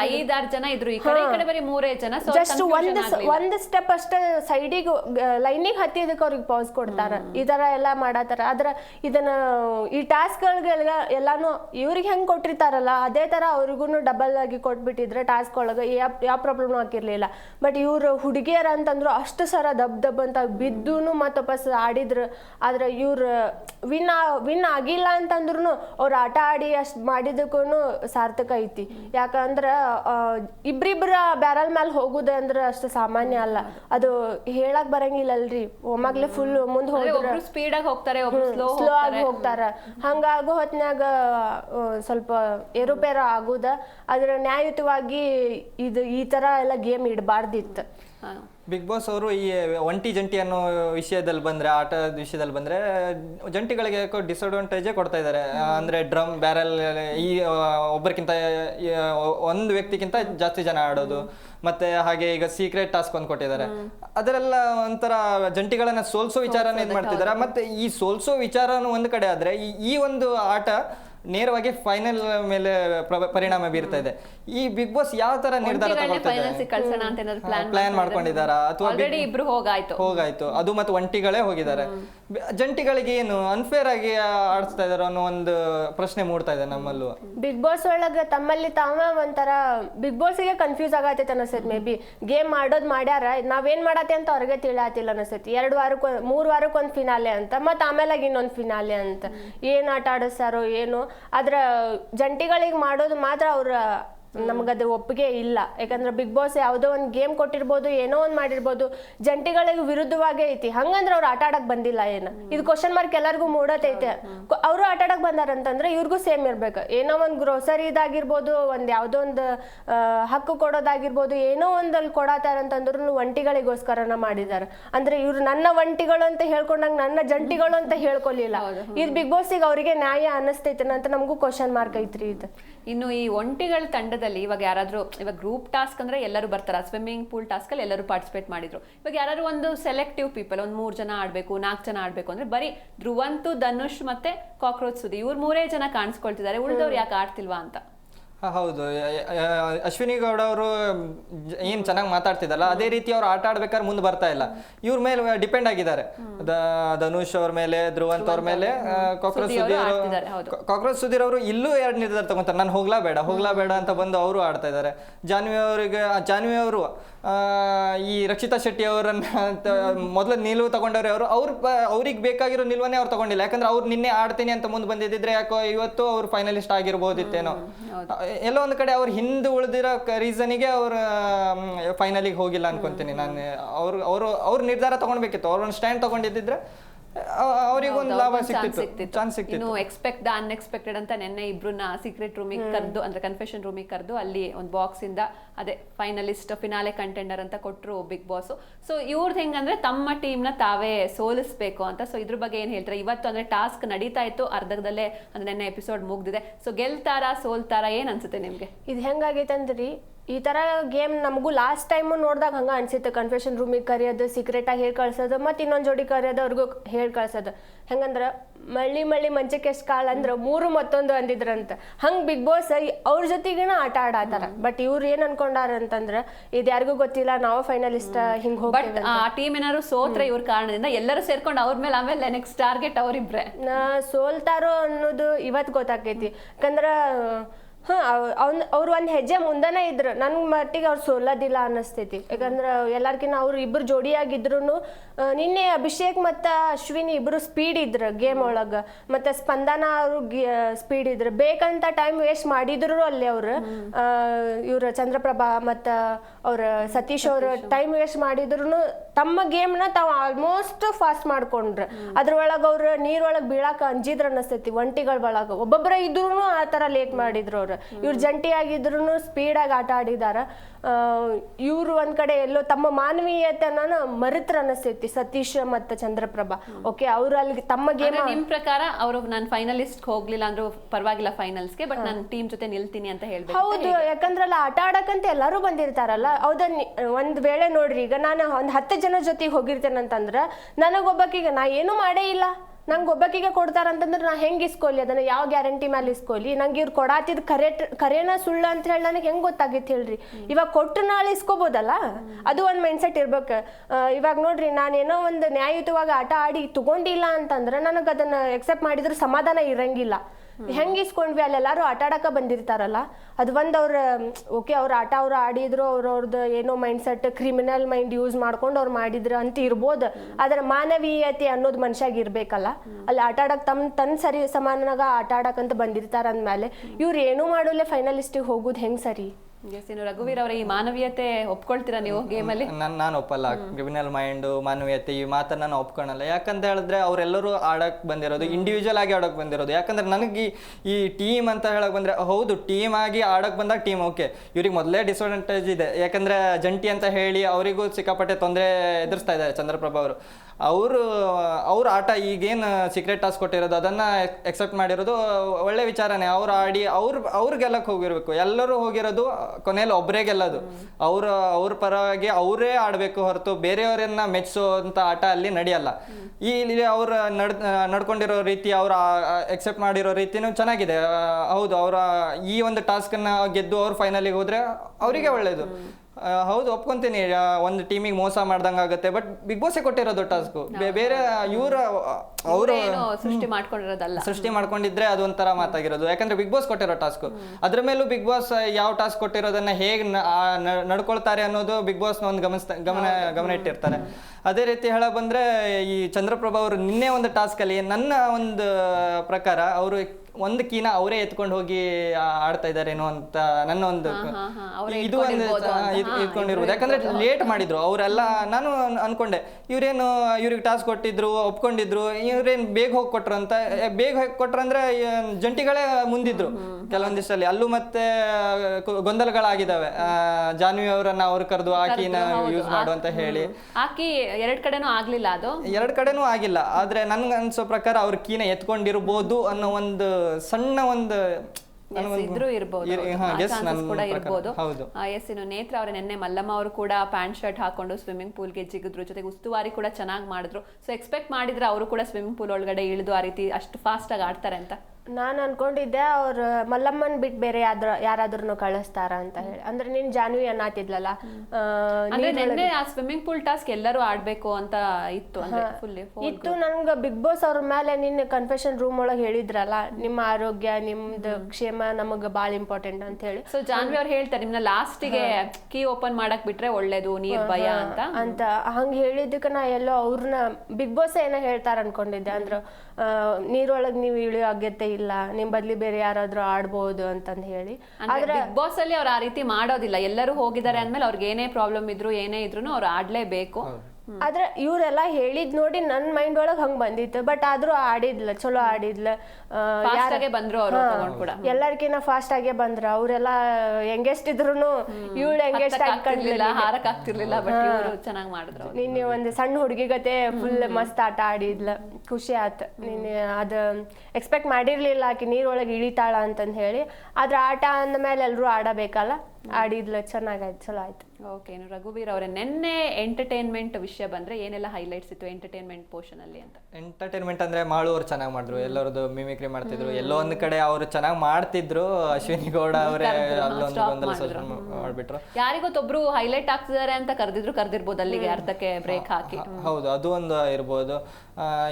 ಐದಾರು ಜನ ಇದ್ರು ಈ ಕಡೆ ಈ ಕಡೆ ಬರೀ ಮೂರೇ ಜನ ಜಸ್ಟ್ ಒಂದ್ ಒಂದ್ ಸ್ಟೆಪ್ ಅಷ್ಟೇ ಸೈಡಿಗೆ ಲೈನಿಗೆ ಹತ್ತಿದಕ್ಕೆ ಅವ್ರಿಗೆ ಪಾಸ್ ಕೊಡ್ತಾರ. ಈ ತರ ಎಲ್ಲಾ ಮಾಡತ್ತಾರ ಆದ್ರ ಇದನ್ನ ಈ ಟಾಸ್ಕ್ಗಳಿಗೆಲ್ಲ ಎಲ್ಲಾನು ಇವ್ರಿಗೆ ಹೆಂಗ್ ಕೊಟ್ಟಿರ್ತಾರಲ್ಲ ಅದೇ ತರ ಅವ್ರಿಗೂ ಡಬಲ್ ಆಗಿ ಕೊಟ್ಬಿಟ್ಟಿದ್ರೆ ಟಾಸ್ಕ್ ಒಳಗೆ ಯಾವ ಪ್ರಾಬ್ಲಮ್ ಆಗಿರ್ಲಿಲ್ಲ ಬಟ್ ಇವ್ರು ಹುಡುಗಿಯರ ಅಂತಂದ್ರು ಅಷ್ಟು ಸರ ದಬ್ ದಬ್ ಅಂತ ಬಿದ್ದೂನು ಮತ್ತೆ ವಾಪಸ್ ಆಡಿದ್ರು. ಆದ್ರೆ ಇವ್ರು ವಿನ್ ವಿನ್ ಆಗಿಲ್ಲ ಅಂತಂದ್ರು ಅವ್ರು ಆಟ ಆಡಿ ಅಷ್ಟ್ ಮಾಡಿದಕ್ಕೂ ಸಾರ್ಥಕ ಐತಿ. ಯಾಕಂದ್ರ ಇಬ್ರಿಬ್ರ ಬ್ಯಾರಲ್ ಮೇಲೆ ಹೋಗುದು ಅಂದ್ರ ಅಷ್ಟು ಸಾಮಾನ್ಯ ಅಲ್ಲ. ಅದು ಹೇಳಕ್ ಬರಂಗಿಲ್ಲಲ್ರಿ. ಒಮ್ಮಾಗ್ಲೆ ಫುಲ್ ಮುಂದ್ ಸ್ಪೀಡ್ ಆಗಿ ಹೋಗ್ತಾರೆ ಸ್ಲೋ ಆಗಿ ಹೋಗ್ತಾರ. ಹಂಗಾಗೋ ಹೊತ್ನ್ಯಾಗ ಸ್ವಲ್ಪ ಏರುಪೇರು ಆಗುದ. ಆದ್ರೆ ನ್ಯಾಯಯುತವಾಗಿ ಇದು ಈ ತರ ಎಲ್ಲ ಗೇಮ್ ಇಡಬಾರ್ದಿತ್ತು. ಬಿಗ್ ಬಾಸ್ ಅವರು ಈ ಒಂಟಿ ಜಂಟಿ ಅನ್ನೋ ವಿಷಯದಲ್ಲಿ ಬಂದರೆ ಆಟದ ವಿಷಯದಲ್ಲಿ ಬಂದರೆ ಜಂಟಿಗಳಿಗೆ ಯಾಕೋ ಡಿಸಡ್ವಾಂಟೇಜೇ ಕೊಡ್ತಾ ಇದ್ದಾರೆ. ಅಂದರೆ ಡ್ರಮ್ ಬ್ಯಾರಲ್ ಈ ಒಬ್ಬರಿಗಿಂತ ಒಂದು ವ್ಯಕ್ತಿಗಿಂತ ಜಾಸ್ತಿ ಜನ ಆಡೋದು. ಮತ್ತೆ ಹಾಗೆ ಈಗ ಸೀಕ್ರೆಟ್ ಟಾಸ್ಕ್ ಒಂದು ಕೊಟ್ಟಿದ್ದಾರೆ. ಅದರೆಲ್ಲ ಒಂಥರ ಜಂಟಿಗಳನ್ನ ಸೋಲ್ಸೋ ವಿಚಾರನ ಇದು ಮಾಡ್ತಿದ್ದಾರೆ ಮತ್ತೆ ಈ ಸೋಲ್ಸೋ ವಿಚಾರನು ಒಂದು ಕಡೆ ಆದರೆ ಈ- ಒಂದು ಆಟ ನೇರವಾಗಿ ಫೈನಲ್ ಮೇಲೆ ಪರಿಣಾಮ ಬೀರ್ತಾ ಇದೆ. ಈ ಬಿಗ್ ಬಾಸ್ ಯಾವ ತರ ನಿರ್ಧಾರ ಕಳ್ಸೋಣ ಅಂತ ಏನಾದ್ರು ಪ್ಲಾನ್ ಮಾಡ್ಕೊಂಡಿದಾರಾ ಅಥವಾ ಆಲ್ರೆಡಿ ಇಬ್ರು ಹೋಗಾಯ್ತು. ಹೋಗಾಯ್ತು. ಅದು ಮತ್ತೆ ಒಂಟಿಗಳೇ ಹೋಗಿದ್ದಾರೆ. ಜಂಟಿಗಳಿಗೆ ಏನು ಅನ್ಫೇರ್ ಆಗಿ ಆಡಿಸ್ತಾ ಇದಾರೆ ಅನ್ನೋ ಒಂದು ಪ್ರಶ್ನೆ ಮೂಡ್ತಾ ಇದೆ ನಮ್ಮಲ್ಲೂ. ಬಿಗ್ ಬಾಸ್ ಒಳಗ ತಮ್ಮಲ್ಲಿ ತಾವ ಒಂಥರ ಬಿಗ್ ಬಾಸ್ಗೆ ಕನ್ಫ್ಯೂಸ್ ಆಗತೈತೆ ಅನಿಸ್ತೈತಿ ಮೇ ಬಿ ಗೇಮ್ ಮಾಡೋದ್ ಮಾಡ್ಯಾರ ನಾವೇನ್ ಮಾಡತ್ತೆ ಅಂತ ಅವ್ರಿಗೆ ತಿಳಿಯತಿಲ್ಲ ಅನಿಸ್ತೈತಿ. ಎರಡು ವಾರಕ್ಕೆ ಮೂರ್ ವಾರಕ್ಕೆ ಒಂದು ಫಿನಾಲೆ ಅಂತ ಮತ್ತೆ ಆಮೇಲೆ ಇನ್ನೊಂದು ಫಿನಾಲೆ ಅಂತ. ಏನ್ ಆಟ ಆಡಿಸ್ತಾರೋ ಏನು. ಆದ್ರ ಜಂಟಿಗಳಿಗೆ ಮಾಡೋದು ಮಾತ್ರ ಅವ್ರ ನಮಗದು ಒಪ್ಪಿಗೆ ಇಲ್ಲ. ಯಾಕಂದ್ರೆ ಬಿಗ್ ಬಾಸ್ ಯಾವುದೋ ಒಂದು ಗೇಮ್ ಕೊಟ್ಟಿರ್ಬೋದು ಏನೋ ಒಂದು ಮಾಡಿರ್ಬೋದು ಜಂಟಿಗಳಿಗೆ ವಿರುದ್ಧವಾಗೇ ಐತಿ. ಹಂಗಂದ್ರೆ ಅವ್ರು ಆಟ ಆಡಕ್ ಬಂದಿಲ್ಲ ಏನ? ಇದು ಕ್ವಶನ್ ಮಾರ್ಕ್ ಎಲ್ಲರಿಗೂ ಮೂಡತೈತೆ. ಅವರು ಆಟ ಆಡಕ್ ಬಂದಾರಂತಂದ್ರೆ ಇವ್ರಿಗೂ ಸೇಮ್ ಇರ್ಬೇಕು. ಏನೋ ಒಂದು ಗ್ರೋಸರಿ ಇದಾಗಿರ್ಬೋದು ಒಂದು ಯಾವುದೋ ಒಂದು ಹಕ್ಕು ಕೊಡೋದಾಗಿರ್ಬೋದು ಏನೋ ಒಂದಲ್ಲಿ ಕೊಡತಾರ ಕೊಡತಾರಂತಂದ್ರು ಒಂಟಿಗಳಿಗೋಸ್ಕರನ ಮಾಡಿದಾರೆ. ಅಂದ್ರೆ ಇವ್ರು ನನ್ನ ಒಂಟಿಗಳು ಅಂತ ಹೇಳ್ಕೊಂಡಂಗ ನನ್ನ ಜಂಟಿಗಳು ಅಂತ ಹೇಳ್ಕೊಲಿಲ್ಲ. ಇದು ಬಿಗ್ ಬಾಸಿಗೆ ಅವರಿಗೆ ನ್ಯಾಯ ಅನ್ನಿಸ್ತೈತೆ ಅಂತ ನಮಗೂ ಕ್ವಶನ್ ಮಾರ್ಕ್ ಐತ್ರಿ ಇದು. ಇನ್ನು ಈ ಒಂಟಿಗಳ ತಂಡದಲ್ಲಿ ಇವಾಗ ಯಾರಾದರೂ ಇವಾಗ ಗ್ರೂಪ್ ಟಾಸ್ಕ್ ಅಂದ್ರೆ ಎಲ್ಲರೂ ಬರ್ತಾರೆ? ಸ್ವಿಮ್ಮಿಂಗ್ ಪೂಲ್ ಟಾಸ್ಕ್ ಅಲ್ಲಿ ಎಲ್ಲರೂ ಪಾರ್ಟಿಸಿಪೇಟ್ ಮಾಡಿದ್ರು. ಇವಾಗ ಯಾರಾದ್ರೂ ಒಂದು ಸೆಲೆಕ್ಟಿವ್ ಪೀಪಲ್ ಒಂದು ಮೂರ್ ಜನ ಆಡ್ಬೇಕು ನಾಲ್ಕು ಜನ ಆಡ್ಬೇಕು ಅಂದ್ರೆ ಬರೀ ಧ್ರುವಂತು ಧನುಷ್ ಮತ್ತೆ ಕಾಕ್ರೋಚ್ ಸುದಿ ಇವ್ರು ಮೂರೇ ಜನ ಕಾಣಿಸ್ಕೊಳ್ತಿದ್ದಾರೆ. ಉಳಿದವ್ರು ಯಾಕೆ ಆಡ್ತಿಲ್ವಾ ಅಂತ. ಹೌದು. ಅಶ್ವಿನಿ ಗೌಡ ಅವರು ಏನ್ ಚೆನ್ನಾಗಿ ಮಾತಾಡ್ತಿದ್ದಲ್ಲ ಅದೇ ರೀತಿ ಅವ್ರು ಆಟ ಆಡ್ಬೇಕಾದ್ರೆ ಮುಂದೆ ಬರ್ತಾ ಇಲ್ಲ. ಇವ್ರ ಮೇಲೆ ಡಿಪೆಂಡ್ ಆಗಿದ್ದಾರೆ. ಧನುಷ್ ಅವ್ರ ಮೇಲೆ ಧ್ರುವಂತ್ ಅವ್ರ ಮೇಲೆ ಕಾಕ್ರೋಚ್ ಸುಧೀರ್ ಕಾಕ್ರೋಚ್ ಸುಧೀರ್ ಅವರು ಇಲ್ಲೂ ಎರಡು ನಿರ್ಧಾರ ತಗೊಂತಾರೆ. ನಾನು ಹೋಗ್ಲಾ ಬೇಡ ಹೋಗ್ಲಾ ಬೇಡ ಅಂತ ಬಂದು ಅವರು ಆಡ್ತಾ ಇದ್ದಾರೆ. ಜಾನ್ವಿ ಅವರಿಗೆ ಜಾನ್ವಿ ಅವರು ಈ ರಕ್ಷಿತಾ ಶೆಟ್ಟಿ ಅವರನ್ನ ಮೊದಲು ನಿಲುವು ತಗೊಂಡವ್ರೆ ಅವರು ಅವ್ರ ಅವ್ರಿಗೆ ಬೇಕಾಗಿರೋ ನಿಲುವನ್ನೇ ಅವ್ರು ತಗೊಂಡಿಲ್ಲ. ಯಾಕಂದ್ರೆ ಅವ್ರು ನಿನ್ನೆ ಆಡ್ತೀನಿ ಅಂತ ಮುಂದೆ ಬಂದಿದ್ದಿದ್ರೆ ಯಾಕೋ ಇವತ್ತು ಅವ್ರು ಫೈನಲಿಸ್ಟ್ ಆಗಿರ್ಬೋದಿತ್ತೇನೋ. ಎಲ್ಲೋ ಒಂದು ಕಡೆ ಅವ್ರು ಹಿಂದೆ ಉಳಿದಿರೋ ರೀಸನಿಗೆ ಅವ್ರ ಫೈನಲಿಗೆ ಹೋಗಿಲ್ಲ ಅನ್ಕೊಂತೀನಿ ನಾನು. ಅವ್ರು ಅವರು ಅವ್ರ ನಿರ್ಧಾರ ತಗೊಳ್ಬೇಕಿತ್ತು ಅವ್ರ ಒಂದು ಸ್ಟ್ಯಾಂಡ್ ತಗೊಂಡಿದ್ದಿದ್ರೆ ಅವ್ರಿಗೊಂದು ಲಾಭ ಸಿಕ್ತಿತ್ತು ಚಾನ್ಸ್ ಸಿಕ್ತಿತ್ತು ಇನ್ನು ಎಕ್ಸ್ಪೆಕ್ಟ್ ದ ಅನ್ಎಕ್ಸ್ಪೆಕ್ಟೆಡ್ ಅಂತ ನೆನ್ನೆ ಇಬ್ರನ್ನ ಸೀಕ್ರೆಟ್ ರೂಮಿಗೆ ಕರೆದು ಅಂದ್ರೆ ಕನ್ಫೆಷನ್ ರೂಮಿಗೆ ಕರೆದು ಅಲ್ಲಿ ಒಂದು ಬಾಕ್ಸ್ ಇಂದ ಅದೇ ಫೈನಲಿಸ್ಟ್ ಫಿನಾಲೆ ಕಂಟೆಂಡರ್ ಅಂತ ಕೊಟ್ಟರು ಬಿಗ್ ಬಾಸ್ ಸೊ ಇವ್ರದ್ದು ಹೆಂಗಂದ್ರೆ ತಮ್ಮ ಟೀಮ್ನ ತಾವೇ ಸೋಲಿಸ್ಬೇಕು ಅಂತ. ಸೊ ಇದ್ರ ಬಗ್ಗೆ ಏನು ಹೇಳ್ತಾರೆ? ಇವತ್ತು ಅಂದ್ರೆ ಟಾಸ್ಕ್ ನಡೀತಾ ಇತ್ತು ಅರ್ಧದಲ್ಲೇ ಅಂದ್ರೆ ನೆನ್ನೆ ಎಪಿಸೋಡ್ ಮುಗ್ದಿದೆ. ಸೊ ಗೆಲ್ತಾರಾ ಸೋಲ್ತಾರಾ ಏನ್ ಅನ್ಸುತ್ತೆ ನಿಮ್ಗೆ? ಇದು ಹೆಂಗಾಗೈತೆ ಅಂದ್ರಿ ಈ ತರ ಗೇಮ್ ನಮಗೂ ಲಾಸ್ಟ್ ಟೈಮ್ ನೋಡಿದಾಗ ಹಂಗ ಅನ್ಸಿತ್ತು. ಕನ್ಫೆಷನ್ ರೂಮಿಗೆ ಕರೆಯೋದು ಸೀಕ್ರೆಟ್ ಆಗಿ ಹೇಳಿ ಕಳ್ಸೋದು ಮತ್ತೆ ಇನ್ನೊಂದು ಜೋಡಿ ಕರೆಯೋದು ಅವ್ರಿಗೂ ಹೇಳಿ ಕಳ್ಸೋದು. ಹೆಂಗಂದ್ರ ಮಳ್ಳಿ ಮಳ್ಳಿ ಮಂಚಕ್ಕೆ ಎಷ್ಟು ಕಾಳು ಅಂದ್ರ ಮೂರು ಮತ್ತೊಂದು ಅಂದಿದ್ರಂತ. ಹಂಗ್ ಬಿಗ್ ಬಾಸ್ ಅವ್ರ ಜೊತೆಗಿನ ಆಟ ಆಡಾತಾರ. ಬಟ್ ಇವ್ರು ಏನ್ ಅನ್ಕೊಂಡಾರ ಅಂತಂದ್ರ ಇದು ಯಾರಿಗೂ ಗೊತ್ತಿಲ್ಲ ನಾವು ಫೈನಲಿಸ್ಟ್ ಹಿಂಗ್ ಹೋಗ್ತೀವಿ ಆ ಟೀಮ್ ಏನಾದ್ರು ಸೋತ್ರೆ ಇವ್ರ ಕಾರಣದಿಂದ ಎಲ್ಲರೂ ಸೇರ್ಕೊಂಡು ಅವ್ರ ಮೇಲೆ ಆಮೇಲೆ ನೆಕ್ಸ್ಟ್ ಟಾರ್ಗೆಟ್ ಅವ್ರಿಬ್ರೆ. ಸೋಲ್ತಾರೋ ಅನ್ನೋದು ಇವತ್ತು ಗೊತ್ತಾಕೈತಿ ಯಾಕಂದ್ರ ಹಾ ಅವ್ನ ಅವ್ರು ಒಂದ್ ಹೆಜ್ಜೆ ಮುಂದನೇ ಇದ್ರು. ನನ್ ಮಟ್ಟಿಗೆ ಅವ್ರು ಸೋಲೋದಿಲ್ಲ ಅನ್ನಿಸ್ತೈತಿ ಯಾಕಂದ್ರ ಎಲ್ಲಾರ್ಕಿನ್ನ ಅವ್ರು ಇಬ್ರು ಜೋಡಿಯಾಗಿದ್ರು ನಿನ್ನೆ ಅಭಿಷೇಕ್ ಮತ್ತ ಅಶ್ವಿನಿ ಇಬ್ರು ಸ್ಪೀಡ್ ಇದ್ರು ಗೇಮ್ ಒಳಗ. ಮತ್ತೆ ಸ್ಪಂದನ ಅವರು ಸ್ಪೀಡ್ ಇದ್ರು. ಬೇಕಂತ ಟೈಮ್ ವೇಸ್ಟ್ ಮಾಡಿದ್ರು ಅಲ್ಲಿ ಅವ್ರು. ಇವ್ರ ಚಂದ್ರಪ್ರಭಾ ಮತ್ತ ಅವ್ರ ಸತೀಶ್ ಅವ್ರ ಟೈಮ್ ವೇಸ್ಟ್ ಮಾಡಿದ್ರು ತಮ್ಮ ಗೇಮ್ನ ತಾವ್ ಆಲ್ಮೋಸ್ಟ್ ಫಾಸ್ಟ್ ಮಾಡ್ಕೊಂಡ್ರ. ಅದ್ರೊಳಗೆ ಅವ್ರ ನೀರೊಳಗ್ ಬೀಳಾಕ ಅಂಜಿದ್ರ ಅನಸ್ತೈತಿ ಒಂಟಿಗಳ ಒಳಗ. ಒಬ್ಬೊಬ್ಬರ ಇದ್ರು ಆ ತರ ಲೇಟ್ ಮಾಡಿದ್ರು ಅವ್ರು. ಇವ್ರ ಜಂಟಿ ಸ್ಪೀಡಾಗಿ ಸ್ಪೀಡ್ ಆಗಿ ಆಟ ಆಡಿದಾರ. ಇವ್ರು ಒಂದ್ ಕಡೆ ಎಲ್ಲೋ ತಮ್ಮ ಮಾನವೀಯತೆನ ಮರಿತ್ರ ಅನಸ್ತೈತಿ ಸತೀಶ್ ಮತ್ತ ಚಂದ್ರಪ್ರಭಾ. ಓಕೆ ಅವ್ರು ಅಲ್ಲಿ ತಮ್ಮ ಗೇಮ್ ನಿಮ್ ಪ್ರಕಾರ ಅವರು ನಾನು ಫೈನಲಿಸ್ಟ್ ಹೋಗ್ಲಿಲ್ಲ ಅಂದ್ರೂ ಪರವಾಗಿಲ್ಲ ಫೈನಲ್ಸ್ಗೆ ಬಟ್ ನಾನು ಟೀಮ್ ಜೊತೆ ನಿಲ್ತೀನಿ ಅಂತ ಹೇಳ್ಬೇಕು ಹೌದು ಯಾಕಂದ್ರಲ್ಲ ಆಟ ಆಡಕ್ಕಂತ ಎಲ್ಲರೂ ಬಂದಿರ್ತಾರಲ್ಲ ಹೌದ ನಿ- ಒಂದ್ ವೇಳೆ ನೋಡ್ರಿ ಈಗ ನಾನು ಒಂದ್ ಹತ್ತು ಜನ ಜೊತೆಗೆ ಹೋಗಿರ್ತೇನಂತಂದ್ರೆ ನನಗೊಬ್ಬಕಿಗೆ ನಾ ಏನು ಮಾಡೇ ಇಲ್ಲ. ನಂಗೆ ಒಬ್ಬಕಿಗೆ ಕೊಡ್ತಾರಂತಂದ್ರೆ ನಾ ಹೆಂಗೆ ಇಸ್ಕೊಲಿ? ಅದನ್ನ ಯಾವ ಗ್ಯಾರಂಟಿ ಮೇಲೆ ಇಸ್ಕೊಲಿ? ನಂಗೆ ಇವ್ರು ಕೊಡಾತಿದ್ ಕರೆಟ್ ಕರೆನ ಸುಳ್ಳು ಅಂತ ಹೇಳಿ ನನಗೆ ಹೆಂಗ್ ಗೊತ್ತಾಗಿತ್ತು ಹೇಳ್ರಿ? ಇವಾಗ ಕೊಟ್ಟು ನಾಳೆ ಇಸ್ಕೋಬೋದಲ್ಲ? ಅದು ಒಂದು ಮೈಂಡ್ಸೆಟ್ ಇರ್ಬೇಕು. ಇವಾಗ ನೋಡ್ರಿ ನಾನೇನೋ ಒಂದು ನ್ಯಾಯಯುತವಾಗಿ ಆಟ ಆಡಿ ತಗೊಂಡಿಲ್ಲ ಅಂತಂದ್ರೆ ನನಗೆ ಅದನ್ನ ಎಕ್ಸೆಪ್ಟ್ ಮಾಡಿದ್ರೆ ಸಮಾಧಾನ ಇರಂಗಿಲ್ಲ. ಹೆಂಗ್ ಇಸ್ಕೊಂಡ್ವಿ ಅಲ್ಲೆಲ್ಲಾರು ಆಟ ಆಡಕ ಬಂದಿರ್ತಾರಲ್ಲ? ಅದು ಒಂದ್ ಅವ್ರ ಓಕೆ ಅವ್ರ ಆಟ ಅವ್ರು ಆಡಿದ್ರು ಅವ್ರವ್ರದ್ದು ಏನೋ mind set criminal mind use ಮಾಡ್ಕೊಂಡು ಅವ್ರು ಮಾಡಿದ್ರು ಅಂತ ಇರ್ಬೋದು. ಆದ್ರೆ ಮಾನವೀಯತೆ ಅನ್ನೋದು ಮನುಷ್ಯಾಗ ಇರ್ಬೇಕಲ್ಲ? ಅಲ್ಲಿ ಆಟ ಆಡಕ್ ತಮ್ ತನ್ ಸರಿ ಸಮಾನಾಗ ಆಟ ಆಡಕ್ ಅಂತ ಬಂದಿರ್ತಾರ ಅಂದ್ಮೇಲೆ ಇವ್ರು ಏನೂ ಮಾಡೋಲೆ ಫೈನಲಿಸ್ಟಿಗೆ ಹೋಗೋದು ಹೆಂಗ್ ಸರಿ? ಇನ್ನು ರಘುವೀರ್ ಅವರ ಈ ಮಾನವೀಯತೆ ಒಪ್ಕೊಳ್ತೀರಾ ನೀವು ಗೇಮಲ್ಲಿ ನಾನು ನಾನು ಒಪ್ಪಲ್ಲ. ಕ್ರಿಮಿನಲ್ ಮೈಂಡ್ ಮಾನವೀಯತೆ ಈ ಮಾತನ್ನ ನಾನು ಒಪ್ಕೊಳಲ್ಲ. ಯಾಕಂತ ಹೇಳಿದ್ರೆ ಅವರೆಲ್ಲರೂ ಆಡಕ್ ಬಂದಿರೋದು ಇಂಡಿವಿಜುವಲ್ ಆಗಿ ಆಡಕ್ ಬಂದಿರೋದು. ಯಾಕಂದ್ರೆ ನನಗೆ ಈ- ಈ ಟೀಮ್ ಅಂತ ಹೇಳಕ್ ಬಂದ್ರೆ ಹೌದು ಟೀಮ್ ಆಗಿ ಆಡಕ್ ಬಂದಾಗ ಟೀಮ್ ಓಕೆ ಇವ್ರಿಗೆ ಮೊದಲೇ ಡಿಸ್ಅಡ್ವಾಂಟೇಜ್ ಇದೆ. ಯಾಕಂದ್ರೆ ಜಂಟಿ ಅಂತ ಹೇಳಿ ಅವರಿಗೂ ಸಿಕ್ಕಾಪಟ್ಟೆ ತೊಂದರೆ ಎದುರಿಸ್ತಾ ಇದ್ದಾರೆ ಚಂದ್ರಪ್ರಭಾ ಅವರು. ಅವರು ಅವ್ರ ಆಟ ಈಗೇನು ಸೀಕ್ರೆಟ್ ಟಾಸ್ಕ್ ಕೊಟ್ಟಿರೋದು ಅದನ್ನು ಎಕ್ಸೆಪ್ಟ್ ಮಾಡಿರೋದು ಒಳ್ಳೆ ವಿಚಾರನೇ. ಅವ್ರು ಆಡಿ ಅವ್ರ ಅವ್ರು ಗೆಲ್ಲಕ್ಕೆ ಹೋಗಿರಬೇಕು. ಎಲ್ಲರೂ ಹೋಗಿರೋದು ಕೊನೆಯಲ್ಲಿ ಒಬ್ಬರೇ ಗೆಲ್ಲೋದು. ಅವರು ಅವ್ರ ಪರವಾಗಿ ಅವರೇ ಆಡಬೇಕು ಹೊರತು ಬೇರೆಯವರನ್ನ ಮೆಚ್ಚಿಸೋವಂಥ ಆಟ ಅಲ್ಲಿ ನಡೆಯಲ್ಲ. ಈ ಇಲ್ಲಿ ಅವ್ರು ನಡ್ ನಡ್ಕೊಂಡಿರೋ ರೀತಿ ಅವ್ರು ಎಕ್ಸೆಪ್ಟ್ ಮಾಡಿರೋ ರೀತಿನೂ ಚೆನ್ನಾಗಿದೆ. ಹೌದು ಅವರ ಈ ಒಂದು ಟಾಸ್ಕನ್ನು ಗೆದ್ದು ಅವ್ರು ಫೈನಲಿಗೆ ಹೋದರೆ ಅವರಿಗೆ ಒಳ್ಳೇದು. ಆ, ಹೌದು ಒಪ್ಕೊಂತೀನಿ. ಒಂದು ಟೀಮಿಗೆ ಮೋಸ ಮಾಡ್ದಂಗ ಆಗುತ್ತೆ ಬಟ್ ಬಿಗ್ ಬಾಸೇ ಕೊಟ್ಟಿರೋದು ಟಾಸ್ಕ್ ಬೇರೆ ಇವರ ಅವರು ಸೃಷ್ಟಿ ಮಾಡ್ಕೊಂಡಿರೋದಲ್ಲ. ಸೃಷ್ಟಿ ಮಾಡ್ಕೊಂಡಿದ್ರೆ ಅದು ಒಂಥರ ಮಾತಾಗಿರೋದು. ಯಾಕಂದ್ರೆ ಬಿಗ್ ಬಾಸ್ ಕೊಟ್ಟಿರೋ ಟಾಸ್ಕ್ ಅದ್ರ ಮೇಲೂ ಬಿಗ್ ಬಾಸ್ ಯಾವ ಟಾಸ್ಕ್ ಕೊಟ್ಟಿರೋದನ್ನ ಹೇಗೆ ನಡ್ಕೊಳ್ತಾರೆ ಅನ್ನೋದು ಬಿಗ್ ಬಾಸ್ ಒಂದು ಗಮನಿಸ್ತಾ ಗಮನ ಗಮನ ಇಟ್ಟಿರ್ತಾರೆ. ಅದೇ ರೀತಿ ಹೇಳ ಬಂದ್ರೆ ಈ ಚಂದ್ರಪ್ರಭಾ ಅವರು ನಿನ್ನೆ ಒಂದು ಟಾಸ್ಕ್ ಅಲ್ಲಿ ನನ್ನ ಒಂದು ಪ್ರಕಾರ ಅವರು ಒಂದು ಕೀನ ಅವರೇ ಎತ್ಕೊಂಡು ಹೋಗಿ ಆಡ್ತಾ ಇದಾರೇನೋ ಅಂತ ನನ್ನ ಒಂದು ಇದು ಒಂದು ಇಟ್ಕೊಂಡಿರ್ಬೋದು ಯಾಕಂದ್ರೆ ಲೇಟ್ ಮಾಡಿದ್ರು. ಅವರೆಲ್ಲ ನಾನು ಅನ್ಕೊಂಡೆ ಇವ್ರೇನು ಇವ್ರಿಗೆ ಟಾಸ್ಕ್ ಕೊಟ್ಟಿದ್ರು ಒಪ್ಕೊಂಡಿದ್ರು ಇವ್ರೇನು ಬೇಗ ಹೋಗಿ ಕೊಟ್ರು ಅಂತ. ಬೇಗ ಹೋಗಿ ಕೊಟ್ರು ಅಂದ್ರೆ ಏನ್ ಜಂಟಿಗಳೇ ಮುಂದಿದ್ರು. ಕೆಲವೊಂದಿಷ್ಟಲ್ಲಿ ಅಲ್ಲೂ ಮತ್ತೆ ಗೊಂದಲಗಳಾಗಿದಾವೆ. ಗೊಂದಲಗಳಾಗಿದ್ದಾವೆ ಜಾನ್ವಿ ಅವರನ್ನ ಅವ್ರು ಕರೆದು ಆಕಿನ ಯೂಸ್ ಮಾಡು ಅಂತ ಹೇಳಿ. ಆಕಿ ಎರಡ್ ಕಡೆನೂ ಆಗ್ಲಿಲ್ಲ ಅದು? ಎರಡ್ ಕಡೆನೂ ಆಗಿಲ್ಲ. ಆದ್ರೆ ನನ್ಗೆ ಅನ್ಸೋ ಪ್ರಕಾರ ಅವ್ರ ಕೀನ ಎತ್ಕೊಂಡಿರ್ಬೋದು ಅನ್ನೋ ಒಂದು ಸಣ್ಣ ಒಂದು ಇದ್ರೂ ಇರ್ಬೋದು. ಕೂಡ ಇರ್ಬೋದು. ಎಸ್ ಇನ್ನು ನೇತ್ರ ಅವರ ನಿನ್ನೆ ಮಲ್ಲಮ್ಮ ಅವರು ಕೂಡ ಪ್ಯಾಂಟ್ ಶರ್ಟ್ ಹಾಕೊಂಡು ಸ್ವಿಮ್ಮಿಂಗ್ ಪೂಲ್ಗೆ ಜಿಗಿದ್ರು. ಜೊತೆಗೆ ಉಸ್ತುವಾರಿ ಕೂಡ ಚೆನ್ನಾಗಿ ಮಾಡಿದ್ರು. ಸೊ ಎಕ್ಸ್ಪೆಕ್ಟ್ ಮಾಡಿದ್ರೆ ಅವರು ಕೂಡ ಸ್ವಿಮ್ಮಿಂಗ್ ಪೂಲ್ ಒಳಗಡೆ ಇಳಿದು ಆ ರೀತಿ ಅಷ್ಟು ಫಾಸ್ಟ್ ಆಗಿ ಆಡ್ತಾರೆ ಅಂತ. ನಾನು ಅನ್ಕೊಂಡಿದ್ದೆ ಅವ್ರ ಮಲ್ಲಮ್ಮನ್ ಬಿಟ್ಟು ಬೇರೆ ಯಾದ್ರ ಯಾರಾದ್ರೂ ಕಳಿಸ್ತಾರ ಅಂತ ಹೇಳಿ. ಅಂದ್ರೆ ನೀನ್ ಜಾನ್ವಿ ಅನ್ನತಿದ್ಲಲ್ಲ ಅಂದ್ರೆ ಆ ಸ್ವಿಮ್ಮಿಂಗ್ ಪೂಲ್ ಟಾಸ್ಕ್ ಎಲ್ಲರೂ ಆಡ್ಬೇಕು ಅಂತ ಇತ್ತು ಇತ್ತು ನಂಗ ಬಿಗ್ ಬಾಸ್ ಅವ್ರ ಮೇಲೆ ನಿನ್ನ ಕನ್ಫೆಷನ್ ರೂಮ್ ಒಳಗೆ ಹೇಳಿದ್ರಲ್ಲ ನಿಮ್ಮ ಆರೋಗ್ಯ ನಿಮ್ದು ಕ್ಷೇಮ ನಮಗ್ ಬಾಳ ಇಂಪಾರ್ಟೆಂಟ್ ಅಂತ ಹೇಳಿ. ಸೊ ಜಾನ್ವಿ ಅವ್ರು ಹೇಳ್ತಾರೆ ನಿಮ್ನ ಲಾಸ್ಟಿಗೆ ಕೀ ಓಪನ್ ಮಾಡಕ್ ಬಿಟ್ರೆ ಒಳ್ಳೇದು ನೀರ್ ಭಯ ಅಂತ. ಅಂತ. ಹಂಗ ಹೇಳಿದ್ದಕ್ಕೆ ನಾ ಎಲ್ಲೋ ಅವ್ರನ್ನ ಬಿಗ್ ಬಾಸ್ ಏನೋ ಹೇಳ್ತಾರ ಅನ್ಕೊಂಡಿದ್ದೆ ಅಂದ್ರ ನೀರೊಳಗ್ ನೀವು ಇಳಿಯೋ ಅಗತ್ಯ ಇಲ್ಲ ನಿಮ್ ಬದ್ಲಿ ಬೇರೆ ಯಾರಾದ್ರೂ ಆಡ್ಬೋದು ಅಂತಂದ್ ಹೇಳಿ. ಆದ್ರೆ ಬಿಗ್ ಬಾಸ್ ಅಲ್ಲಿ ಅವ್ರು ಆ ರೀತಿ ಮಾಡೋದಿಲ್ಲ. ಎಲ್ಲರೂ ಹೋಗಿದ್ದಾರೆ ಅಂದ್ಮೇಲೆ ಅವ್ರಿಗೆ ಏನೇ ಪ್ರಾಬ್ಲಮ್ ಇದ್ರು ಏನೇ ಇದ್ರು ಅವ್ರು ಆಡ್ಲೇಬೇಕು. ಆದ್ರೆ ಇವರೆಲ್ಲ ಹೇಳಿದ್ ನೋಡಿ ನನ್ ಮೈಂಡ್ ಒಳಗ್ ಹಂಗ್ ಬಂದಿತ್ತು. ಬಟ್ ಆದ್ರೂ ಆಡಿದ್ಲ ಚಲೋ ಆಡಿದ್ಲ. ಬಂದ್ರು ಫಾಸ್ಟ್ ಆಗೇ ಬಂದ್ರ. ಅವ್ರೆಲ್ಲ ಯಂಗೆಸ್ಟ್ ಇದ್ರು ಇವಳು ಯಂಗೆಸ್ಟ್ ಆಗ್ತಿರ್ಲಿಲ್ಲ ಹಾರಕ್ ಆಗ್ತಿರ್ಲಿಲ್ಲ ಬಟ್ ಇವರು ಚೆನ್ನಾಗಿ ಮಾಡಿದ್ರು. ನಿನ್ನೆ ಒಂದು ಸಣ್ಣ ಹುಡುಗಿ ಗತೆ ಫುಲ್ ಮಸ್ತ್ ಆಟ ಆಡಿದ್ಲ. ಖುಷಿ ಆತ. ನಿನ್ನೆ ಅದ ಎಕ್ಸ್ಪೆಕ್ಟ್ ಮಾಡಿರ್ಲಿಲ್ಲ ಆಕಿ ನೀರೊಳಗೆ ಇಳಿತಾಳ ಅಂತಂದ್ ಹೇಳಿ. ಆದ್ರ ಆಟ ಅಂದ ಮೇಲೆ ಎಲ್ರು ಆಡಬೇಕಲ್ಲ? ಆಡಿದ್ಲ ಚೆನ್ನಾಗಾಯ್ತು ಚಲೋ ಆಯ್ತು. ಓಕೆ ಇನ್ನು ರಘುವೀರ್ ಅವರೇ ನಿನ್ನೆ ಎಂಟರ್ಟೈನ್ಮೆಂಟ್ ವಿಷಯ ಬಂದ್ರೆ ಏನೆಲ್ಲ ಹೈಲೈಟ್ಸ್ ಇತ್ತು ಎಂಟರ್ಟೈನ್ಮೆಂಟ್ ಪೋರ್ಷನಲ್ಲಿ ಅಂತ? ಎಂಟರ್ಟೈನ್ಮೆಂಟ್ ಅಂದ್ರೆ ಮಾಳು ಅವರು ಚೆನ್ನಾಗಿ ಮಾಡಿದ್ರು ಎಲ್ಲರದ್ದು ಮಿಮಿಕ್ರಿ ಮಾಡ್ತಿದ್ರು ಎಲ್ಲೋ ಒಂದ್ ಕಡೆ ಅವರು ಚೆನ್ನಾಗಿ ಮಾಡ್ತಿದ್ರು ಅಶ್ವಿನಿ ಗೌಡ ಅವರೇ ಅಲ್ಲೊಂದು ಗೊಂದಲ ಸೃಷ್ಟಿ ಮಾಡ್ಬಿಟ್ರು. ಯಾರಿಗೊತ್ತೊಬ್ರು ಹೈಲೈಟ್ ಆಗ್ತಿದ್ದಾರೆ ಅಂತ ಕರೆದಿದ್ರು ಕರೆದಿರ್ಬೋದು ಅಲ್ಲಿಗೆ ಅರ್ಧಕ್ಕೆ ಬ್ರೇಕ್ ಹಾಕಿ. ಹೌದು ಅದು ಒಂದು ಇರ್ಬೋದು.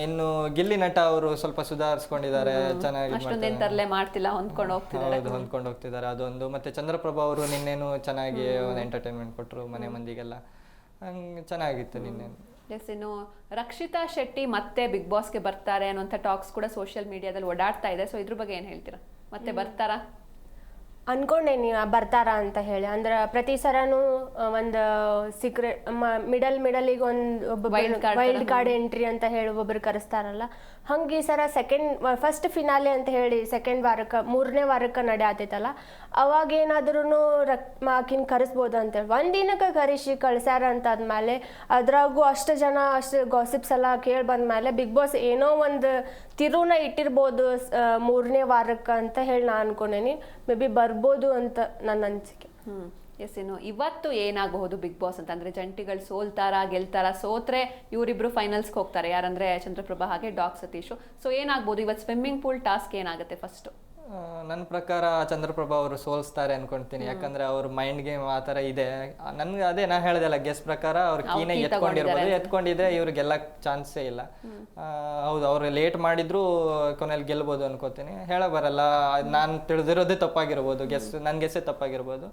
ಇನ್ನು ಗಿಲ್ಲಿ ನಟ ಅವರು ಸ್ವಲ್ಪ ಸುಧಾರಿಸ್ಕೊಂಡಿದ್ದಾರೆ ಚೆನ್ನಾಗಿ ಅಷ್ಟೊಂದೇನ್ ತರಲೆ ಮಾಡ್ತಿಲ್ಲ ಹೊಂದ್ಕೊಂಡು ಹೋಗ್ತಿದ್ದಾರೆ. ಹೌದು ಹೊಂದ್ಕೊಂಡು ಹೋಗ್ತಿದ್ದಾರೆ ಅದೊಂದು. ಮತ್ತೆ ಚಂದ್ರಪ್ರಭಾ ಅವರು ನಿನ್ನೇನು ಚೆನ್ನಾಗಿ ಒಂದು ಎಂಟರ್ಟೈನ್ಮೆಂಟ್ ಕೊಟ್ಟರು ಮನೆ ಮಂದಿಗೆಲ್ಲ. ಹಂಗೆ ಚೆನ್ನಾಗಿತ್ತು ನಿನ್ನೆ. ಎಸ್ ಇನ್ನು ರಕ್ಷಿತಾ ಶೆಟ್ಟಿ ಮತ್ತೆ ಬಿಗ್ ಬಾಸ್ಗೆ ಬರ್ತಾರೆ ಅನ್ನೋಂಥ ಟಾಕ್ಸ್ ಕೂಡ ಸೋಷಿಯಲ್ ಮೀಡಿಯಾದಲ್ಲಿ ಓಡಾಡ್ತಾ ಇದೆ. ಸೊ ಇದ್ರ ಬಗ್ಗೆ ಏನು ಹೇಳ್ತೀರಾ? ಮತ್ತೆ ಬರ್ತಾರಾ? ನೀವು ಬರ್ತಾರ ಅಂತ ಹೇಳಿ. ಅಂದ್ರೆ ಪ್ರತಿ ಸರನು ಒಂದು ಸೀಕ್ರೆಟ್ ಮಿಡಲ್ ಮಿಡಲಿಗೆ ಒಂದು ಒಬ್ಬ Wild card wild card entry ಅಂತ ಹೇಳಿ ಒಬ್ಬೊಬ್ರು ಕರೆಸ್ತಾರಲ್ಲ. ಹಂಗೆ ಈ ಸರ ಸೆಕೆಂಡ್ ಫಸ್ಟ್ ಫಿನಾಲೆ ಅಂತ ಹೇಳಿ ಸೆಕೆಂಡ್ ವಾರಕ್ಕೆ, ಮೂರನೇ ವಾರಕ್ಕೆ ನಡೆಯತೈತಲ್ಲ ಅವಾಗ ಏನಾದ್ರೂ ರಕ್, ಆಕಿನ ಕರೆಸ್ಬೋದು ಅಂತೇಳಿ ಒಂದಿನಕ್ಕೆ ಕರೆಸಿ ಕಳ್ಸ್ಯಾರ ಅಂತ ಆದ್ಮೇಲೆ, ಅದ್ರಾಗೂ ಅಷ್ಟು ಜನ ಅಷ್ಟು ಗಾಸಿಪ್ಸ್ ಎಲ್ಲ ಕೇಳಿ ಬಂದ್ಮೇಲೆ ಬಿಗ್ ಬಾಸ್ ಏನೋ ಒಂದು ತಿರುನ ಇಟ್ಟಿರ್ಬೋದು ಮೂರನೇ ವಾರಕ್ಕೆ ಅಂತ ಹೇಳಿ ನಾನು ಅನ್ಕೊಂಡೇನಿ. ಮೇ ಬಿ ಬರ್ಬೋದು ಅಂತ ನನ್ನ ಅನಿಸಿಕೆ. ಹ್ಮ್. ಎಸ್ ಇನ್ನು ಇವತ್ತು ಏನಾಗಬಹುದು ಬಿಗ್ ಬಾಸ್ ಅಂತ ಅಂದ್ರೆ ಜಂಟಿಗಳು ಸೋಲ್ತಾರಾ ಗೆಲ್ತಾರಾ ಸೋತ್ರೆ ಇವರಿಬ್ರು ಫೈನಲ್ಸ್ಗೆ ಹೋಗ್ತಾರೆ. ಯಾರಂದ್ರೆ ಚಂದ್ರಪ್ರಭಾ ಹಾಗೆ ಡಾಕ್ ಸತೀಶು. ಸೊ ಏನಾಗ್ಬೋದು? ಇವತ್ತು ಸ್ವಿಮ್ಮಿಂಗ್ ಪೂಲ್ ಟಾಸ್ಕ್ ಏನಾಗುತ್ತೆ ಫಸ್ಟ್ ನನ್ನ ಪ್ರಕಾರ ಚಂದ್ರಪ್ರಭಾ ಅವರು ಸೋಲ್ಸ್ತಾರೆ ಅನ್ಕೊಂತೀನಿ. ಯಾಕಂದ್ರೆ ಅವ್ರ ಮೈಂಡ್ ಗೇಮ್ ಆ ತರ ಇದೆ. ನನ್ಗೆ ಅದೇ ನಾ ಹೇಳ್ದಲ್ಲ ಗೆಸ್ ಪ್ರಕಾರ ಅವ್ರ ಕೀನೇ ಎತ್ಕೊಂಡಿರ್ಬೋದು. ಎತ್ಕೊಂಡಿದ್ರೆ ಇವ್ರು ಗೆಲ್ಲಕ್ ಚಾನ್ಸೇ ಇಲ್ಲ. ಹೌದು ಅವ್ರು ಲೇಟ್ ಮಾಡಿದ್ರು ಕೊನೆಯಲ್ಲಿ ಗೆಲ್ಬೋದು ಅನ್ಕೋತೀನಿ. ಹೇಳ ಬರಲ್ಲ. ನಾನು ತಿಳಿದಿರೋದೇ ತಪ್ಪಾಗಿರ್ಬೋದು. ಗೆಸ್ ನನ್ನ ಗೆಸ್ಸೇ ತಪ್ಪಾಗಿರ್ಬೋದು.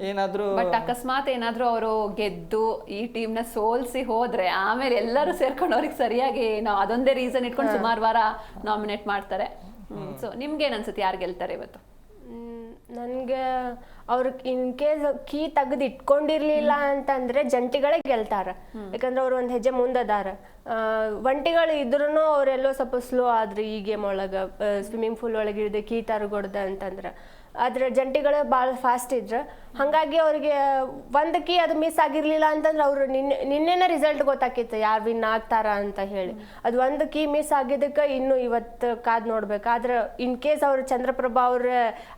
ಏನಾದ್ರೂ ಬಟ್ ಅಕಸ್ಮಾತ್ ಏನಾದ್ರೂ ಅವರು ಗೆದ್ದು ಈ ಟೀಮ್ನ ಸೋಲ್ಸಿ ಹೋದ್ರೆ ಆಮೇಲೆ ಎಲ್ಲರೂ ಸೇರ್ಕೊಂಡು ಅವ್ರಿಗೆ ಸರಿಯಾಗಿ ನಾವು ಅದೊಂದೇ ರೀಸನ್ ಇಟ್ಕೊಂಡು ಸುಮಾರು ವಾರ ನಾಮಿನೇಟ್ ಮಾಡ್ತಾರೆ. ಸೊ ನಿಮ್ಗೆ ಏನ್ ಅನ್ಸುತ್ತೆ ಯಾರು ಗೆಲ್ತಾರೆ ಇವತ್ತು? ನನಗೆ ಅವ್ರ ಇನ್ ಕೇಸ್ ಕೀ ತೆಗೆದು ಇಟ್ಕೊಂಡಿರ್ಲಿಲ್ಲ ಅಂತಂದ್ರೆ ಜಂಟಿಗಳೇ ಗೆಲ್ತಾರ. ಯಾಕಂದ್ರೆ ಅವ್ರು ಒಂದು ಹೆಜ್ಜೆ ಮುಂದದಾರ. ಆ, ಒಂಟಿಗಳು ಇದ್ರೂ ಅವರೆಲ್ಲೋ ಸ್ವಲ್ಪ ಸ್ಲೋ ಆದ್ರೆ ಈ ಗೇಮ್ ಒಳಗೆ ಸ್ವಿಮ್ಮಿಂಗ್ ಪೂಲ್ ಒಳಗೆ ಇಳಿದು ಕೀ ತರಗೊಡ್ದ ಅಂತಂದ್ರೆ. ಆದ್ರೆ ಜಂಟಿಗಳು ಭಾಳ ಫಾಸ್ಟ್ ಇದ್ರು. ಹಾಗಾಗಿ ಅವ್ರಿಗೆ ಒಂದು ಕೀ ಅದು ಮಿಸ್ ಆಗಿರಲಿಲ್ಲ ಅಂತಂದ್ರೆ ಅವರು ನಿನ್ನೆ, ನಿನ್ನೆನ ರಿಸಲ್ಟ್ ಗೊತ್ತಾಕಿತ್ತು ಯಾರು ವಿನ್ ಆಗ್ತಾರ ಅಂತ ಹೇಳಿ. ಅದು ಒಂದು ಕೀ ಮಿಸ್ ಆಗಿದ್ದಕ್ಕೆ ಇನ್ನು ಇವತ್ತು ಕಾದ್ ನೋಡ್ಬೇಕು. ಆದ್ರೆ ಇನ್ ಕೇಸ್ ಅವರು ಚಂದ್ರಪ್ರಭಾ ಅವ್ರ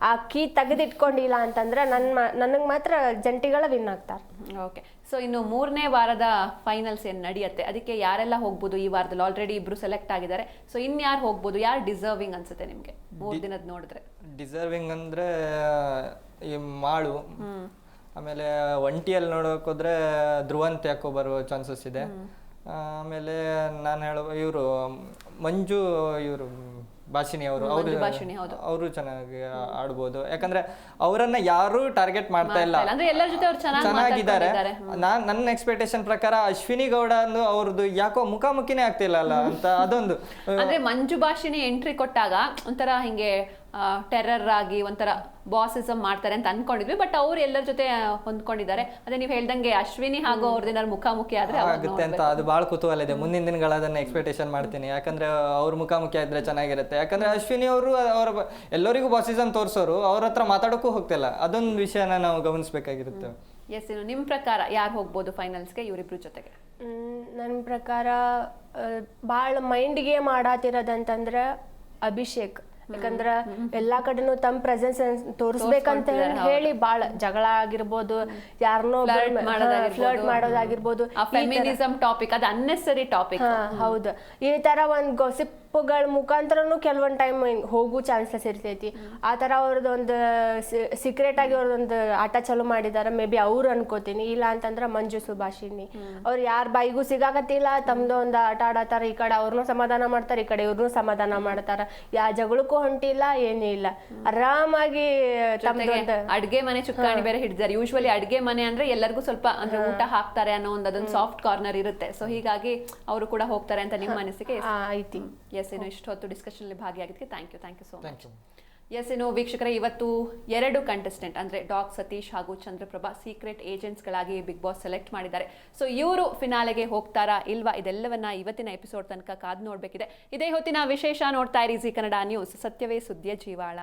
ಆ ಕೀ ತೆಗೆದಿಟ್ಕೊಂಡಿಲ್ಲ ಅಂತಂದ್ರೆ ನನ್ನ ನನಗೆ ಮಾತ್ರ ಜಂಟಿಗಳ ವಿನ್ ಆಗ್ತಾರೆ. ಓಕೆ ಸೊ ಇನ್ನು ಮೂರನೇ ವಾರದ ಫೈನಲ್ಸ್ ಏನು ನಡೆಯುತ್ತೆ? ಅದಕ್ಕೆ ಯಾರೆಲ್ಲ ಹೋಗ್ಬೋದು ಈ ವಾರದಲ್ಲಿ? ಆಲ್ರೆಡಿ ಇಬ್ರು ಸೆಲೆಕ್ಟ್ ಆಗಿದ್ದಾರೆ. ಸೊ ಇನ್ಯಾರು ಹೋಗ್ಬೋದು? ಯಾರು ಡಿಸರ್ವಿಂಗ್ ಅನ್ಸುತ್ತೆ ನಿಮಗೆ? ಮೂರು ದಿನದ ನೋಡಿದ್ರೆ. ಡಿಸರ್ವಿಂಗ್ ಅಂದರೆ ಈ ಮಾಳು. ಆಮೇಲೆ ಒಂಟಿಯಲ್ಲಿ ನೋಡೋಕೋದ್ರೆ ಧ್ರುವಂತ ಧ್ರುವಂತ್ ಯಾಕೋ ಬರೋ ಚಾನ್ಸಸ್ ಇದೆ. ಆಮೇಲೆ ನಾನು ಹೇಳುವ ಇವರು ಮಂಜು ಇವರು ಭಾಷಿಣಿ ಅವರು ಅವರು ಭಾಷಿಣಿ, ಹೌದು. ಅವರು ಚೆನ್ನಾಗಿ ಆಡ್ಬೋದು. ಯಾಕಂದ್ರೆ ಅವರನ್ನ ಯಾರು ಟಾರ್ಗೆಟ್ ಮಾಡ್ತಾ ಇಲ್ಲ. ಅಂದ್ರೆ ಎಲ್ಲರ ಜೊತೆ ಅವ್ರು ಚೆನ್ನಾಗಿ ಚೆನ್ನಾಗಿದ್ದಾರೆ. ನಾನ್ ನನ್ನ ಎಕ್ಸ್ಪೆಕ್ಟೇಷನ್ ಪ್ರಕಾರ ಅಶ್ವಿನಿ ಗೌಡ ಅಂದು ಅವ್ರದ್ದು ಯಾಕೋ ಮುಖಾಮುಖಿನೇ ಆಗ್ತಿಲ್ಲಲ್ಲ ಅಂತ ಅದೊಂದು. ಅಂದ್ರೆ ಮಂಜು ಭಾಷಿಣಿ ಎಂಟ್ರಿ ಕೊಟ್ಟಾಗ ಒಂಥರ ಹಿಂಗೆ ಟೆರರ್ ಆಗಿ ಒಂಥರ ಬಾಸಿಸಮ್ ಮಾಡ್ತಾರೆ ಅಂತ ಅನ್ಕೊಂಡಿದ್ವಿ ಬಟ್ ಅವ್ರು ಎಲ್ಲರ ಜೊತೆ ಹೊಂದ್ಕೊಂಡಿದ್ದಾರೆ. ಅದೇ ನೀವು ಹೇಳ್ದಂಗೆ ಅಶ್ವಿನಿ ಹಾಗೂ ಅವ್ರದ್ದೇನಾದ್ರು ಮುಖಾಮುಖಿ ಆದ್ರೆ ಆಗುತ್ತೆ ಅಂತ. ಅದು ಭಾಳ ಕುತೂಹಲ ಇದೆ. ಮುಂದಿನ ದಿನಗಳ ಅದನ್ನ ಎಕ್ಸ್ಪೆಕ್ಟೇಷನ್ ಮಾಡ್ತೀನಿ. ಯಾಕಂದ್ರೆ ಅವ್ರ ಮುಖಾಮುಖಿ ಆದ್ರೆ ಚೆನ್ನಾಗಿರುತ್ತೆ. ಯಾಕಂದ್ರೆ ಅಶ್ವಿನಿ ಅವರು ಅವ್ರ ಎಲ್ಲರಿಗೂ ಬಾಸಿಸಮ್ ತೋರಿಸೋರು. ಅವ್ರ ಹತ್ರ ಮಾತಾಡೋಕ್ಕೂ ಹೋಗ್ತಿಲ್ಲ. ಅದೊಂದು ವಿಷಯನ ನಾವು ಗಮನಿಸಬೇಕಾಗಿರುತ್ತೆ. ಎಸ್ ಇನ್ನು ನಿಮ್ಮ ಪ್ರಕಾರ ಯಾರು ಹೋಗ್ಬೋದು ಫೈನಲ್ಸ್ಗೆ ಇವರಿಬ್ರು ಜೊತೆಗೆ. ನನ್ನ ಪ್ರಕಾರ ಭಾಳ ಮೈಂಡ್ ಮಾಡಾತಿರೋದಂತಂದ್ರೆ ಅಭಿಷೇಕ್. ಯಾಕಂದ್ರ ಎಲ್ಲಾ ಕಡೆನೂ ತಮ್ಮ ಪ್ರೆಸೆನ್ಸ್ ತೋರಿಸ್ಬೇಕಂತ ಹೇಳಿ ಬಾಳ ಜಗಳ ಆಗಿರ್ಬೋದು ಯಾರನ್ನೋ. ಫ್ಲರ್ಟ್ ಮಾಡೋದಾಗಿರ್ಬೋದು. ಫೆಮಿನಿಸಮ್ ಟಾಪಿಕ್ ಅದು ಅನ್ನೆಸರಿ ಟಾಪಿಕ್ ಹೌದು. ಈ ತರ ಒಂದ್ಗಳ ಮುಖಾಂತರನು ಕೆಲವೊಂದ್ ಟೈಮ್ ಹೋಗು ಚಾನ್ಸಸ್ ಇರ್ತೈತಿ. ಆ ತರ ಅವ್ರದೊಂದು ಸೀಕ್ರೆಟ್ ಆಗಿ ಅವ್ರದೊಂದು ಆಟ ಚಾಲೂ ಮಾಡಿದಾರ ಮೇ ಬಿ ಅವ್ರು ಅನ್ಕೋತೀನಿ. ಇಲ್ಲ ಅಂತಂದ್ರ ಮಂಜು ಸುಭಾಷಿಣಿ. ಅವ್ರು ಯಾರ ಬಾಯಿಗೂ ಸಿಗಾಕತ್ತಿಲ್ಲ ತಮ್ದು ಒಂದು ಆಟ ಆಡತಾರ ಈ ಕಡೆ ಅವ್ರನ್ನೂ ಸಮಾಧಾನ ಮಾಡ್ತಾರ ಈ ಕಡೆ ಇವ್ರನ್ನೂ ಸಮಾಧಾನ ಮಾಡ್ತಾರ. ಯಾ ಜಗಳಕ್ಕೂ ಹೊಂಟಿಲ್ಲ ಏನೂ ಇಲ್ಲ. ಆರಾಮಾಗಿ ಅಡುಗೆ ಒಂದು ಅಡ್ಗೆ ಮನೆ ಚುಕ್ಕಾಣಿ ಬೇರೆ ಹಿಡಿದಾರೆ ಯೂಶ್ವಲಿ ಅಡ್ಗೆ ಮನೆ ಅಂದ್ರೆ ಎಲ್ಲರಿಗೂ ಸ್ವಲ್ಪ ಅಂದ್ರೆ ಊಟ ಹಾಕ್ತಾರೆ ಅನ್ನೋ ಒಂದು ಅದೊಂದು ಸಾಫ್ಟ್ ಕಾರ್ನರ್ ಇರುತ್ತೆ. ಸೊ ಹೀಗಾಗಿ ಅವರು ಕೂಡ ಹೋಗ್ತಾರೆ ಅಂತ ನಿಮ್ಮ ಅನಿಸಿಕೆ ಐತಿ ಎಸ್ ಏನು ಇಷ್ಟು ಹೊತ್ತು discussion ಭಾಗಿಯಾಗಿದ್ದಕ್ಕೆ thank you thank you so much thank you yes ಏನು ವೀಕ್ಷಕರೇ, ಇವತ್ತು ಎರಡು ಕಂಟೆಸ್ಟೆಂಟ್ ಅಂದರೆ ಡಾಕ್ ಸತೀಶ್ ಹಾಗೂ ಚಂದ್ರಪ್ರಭಾ ಸೀಕ್ರೆಟ್ ಏಜೆಂಟ್ಸ್ಗಳಾಗಿ ಬಿಗ್ ಬಾಸ್ ಸೆಲೆಕ್ಟ್ ಮಾಡಿದ್ದಾರೆ. ಸೊ ಇವರು ಫಿನಾಲೆಗೆ ಹೋಗ್ತಾರಾ ಇಲ್ವಾ? ಇದೆಲ್ಲವನ್ನ ಇವತ್ತಿನ ಎಪಿಸೋಡ್ ತನಕ ಕಾದು ನೋಡಬೇಕಿದೆ. ಇದೇ ಹೊತ್ತಿನ ವಿಶೇಷ ನೋಡ್ತಾ ಇರಿ ಜಿ ಕನ್ನಡ ನ್ಯೂಸ್ ಸತ್ಯವೇ ಸುದ್ದಿಯ ಜೀವಾಳ.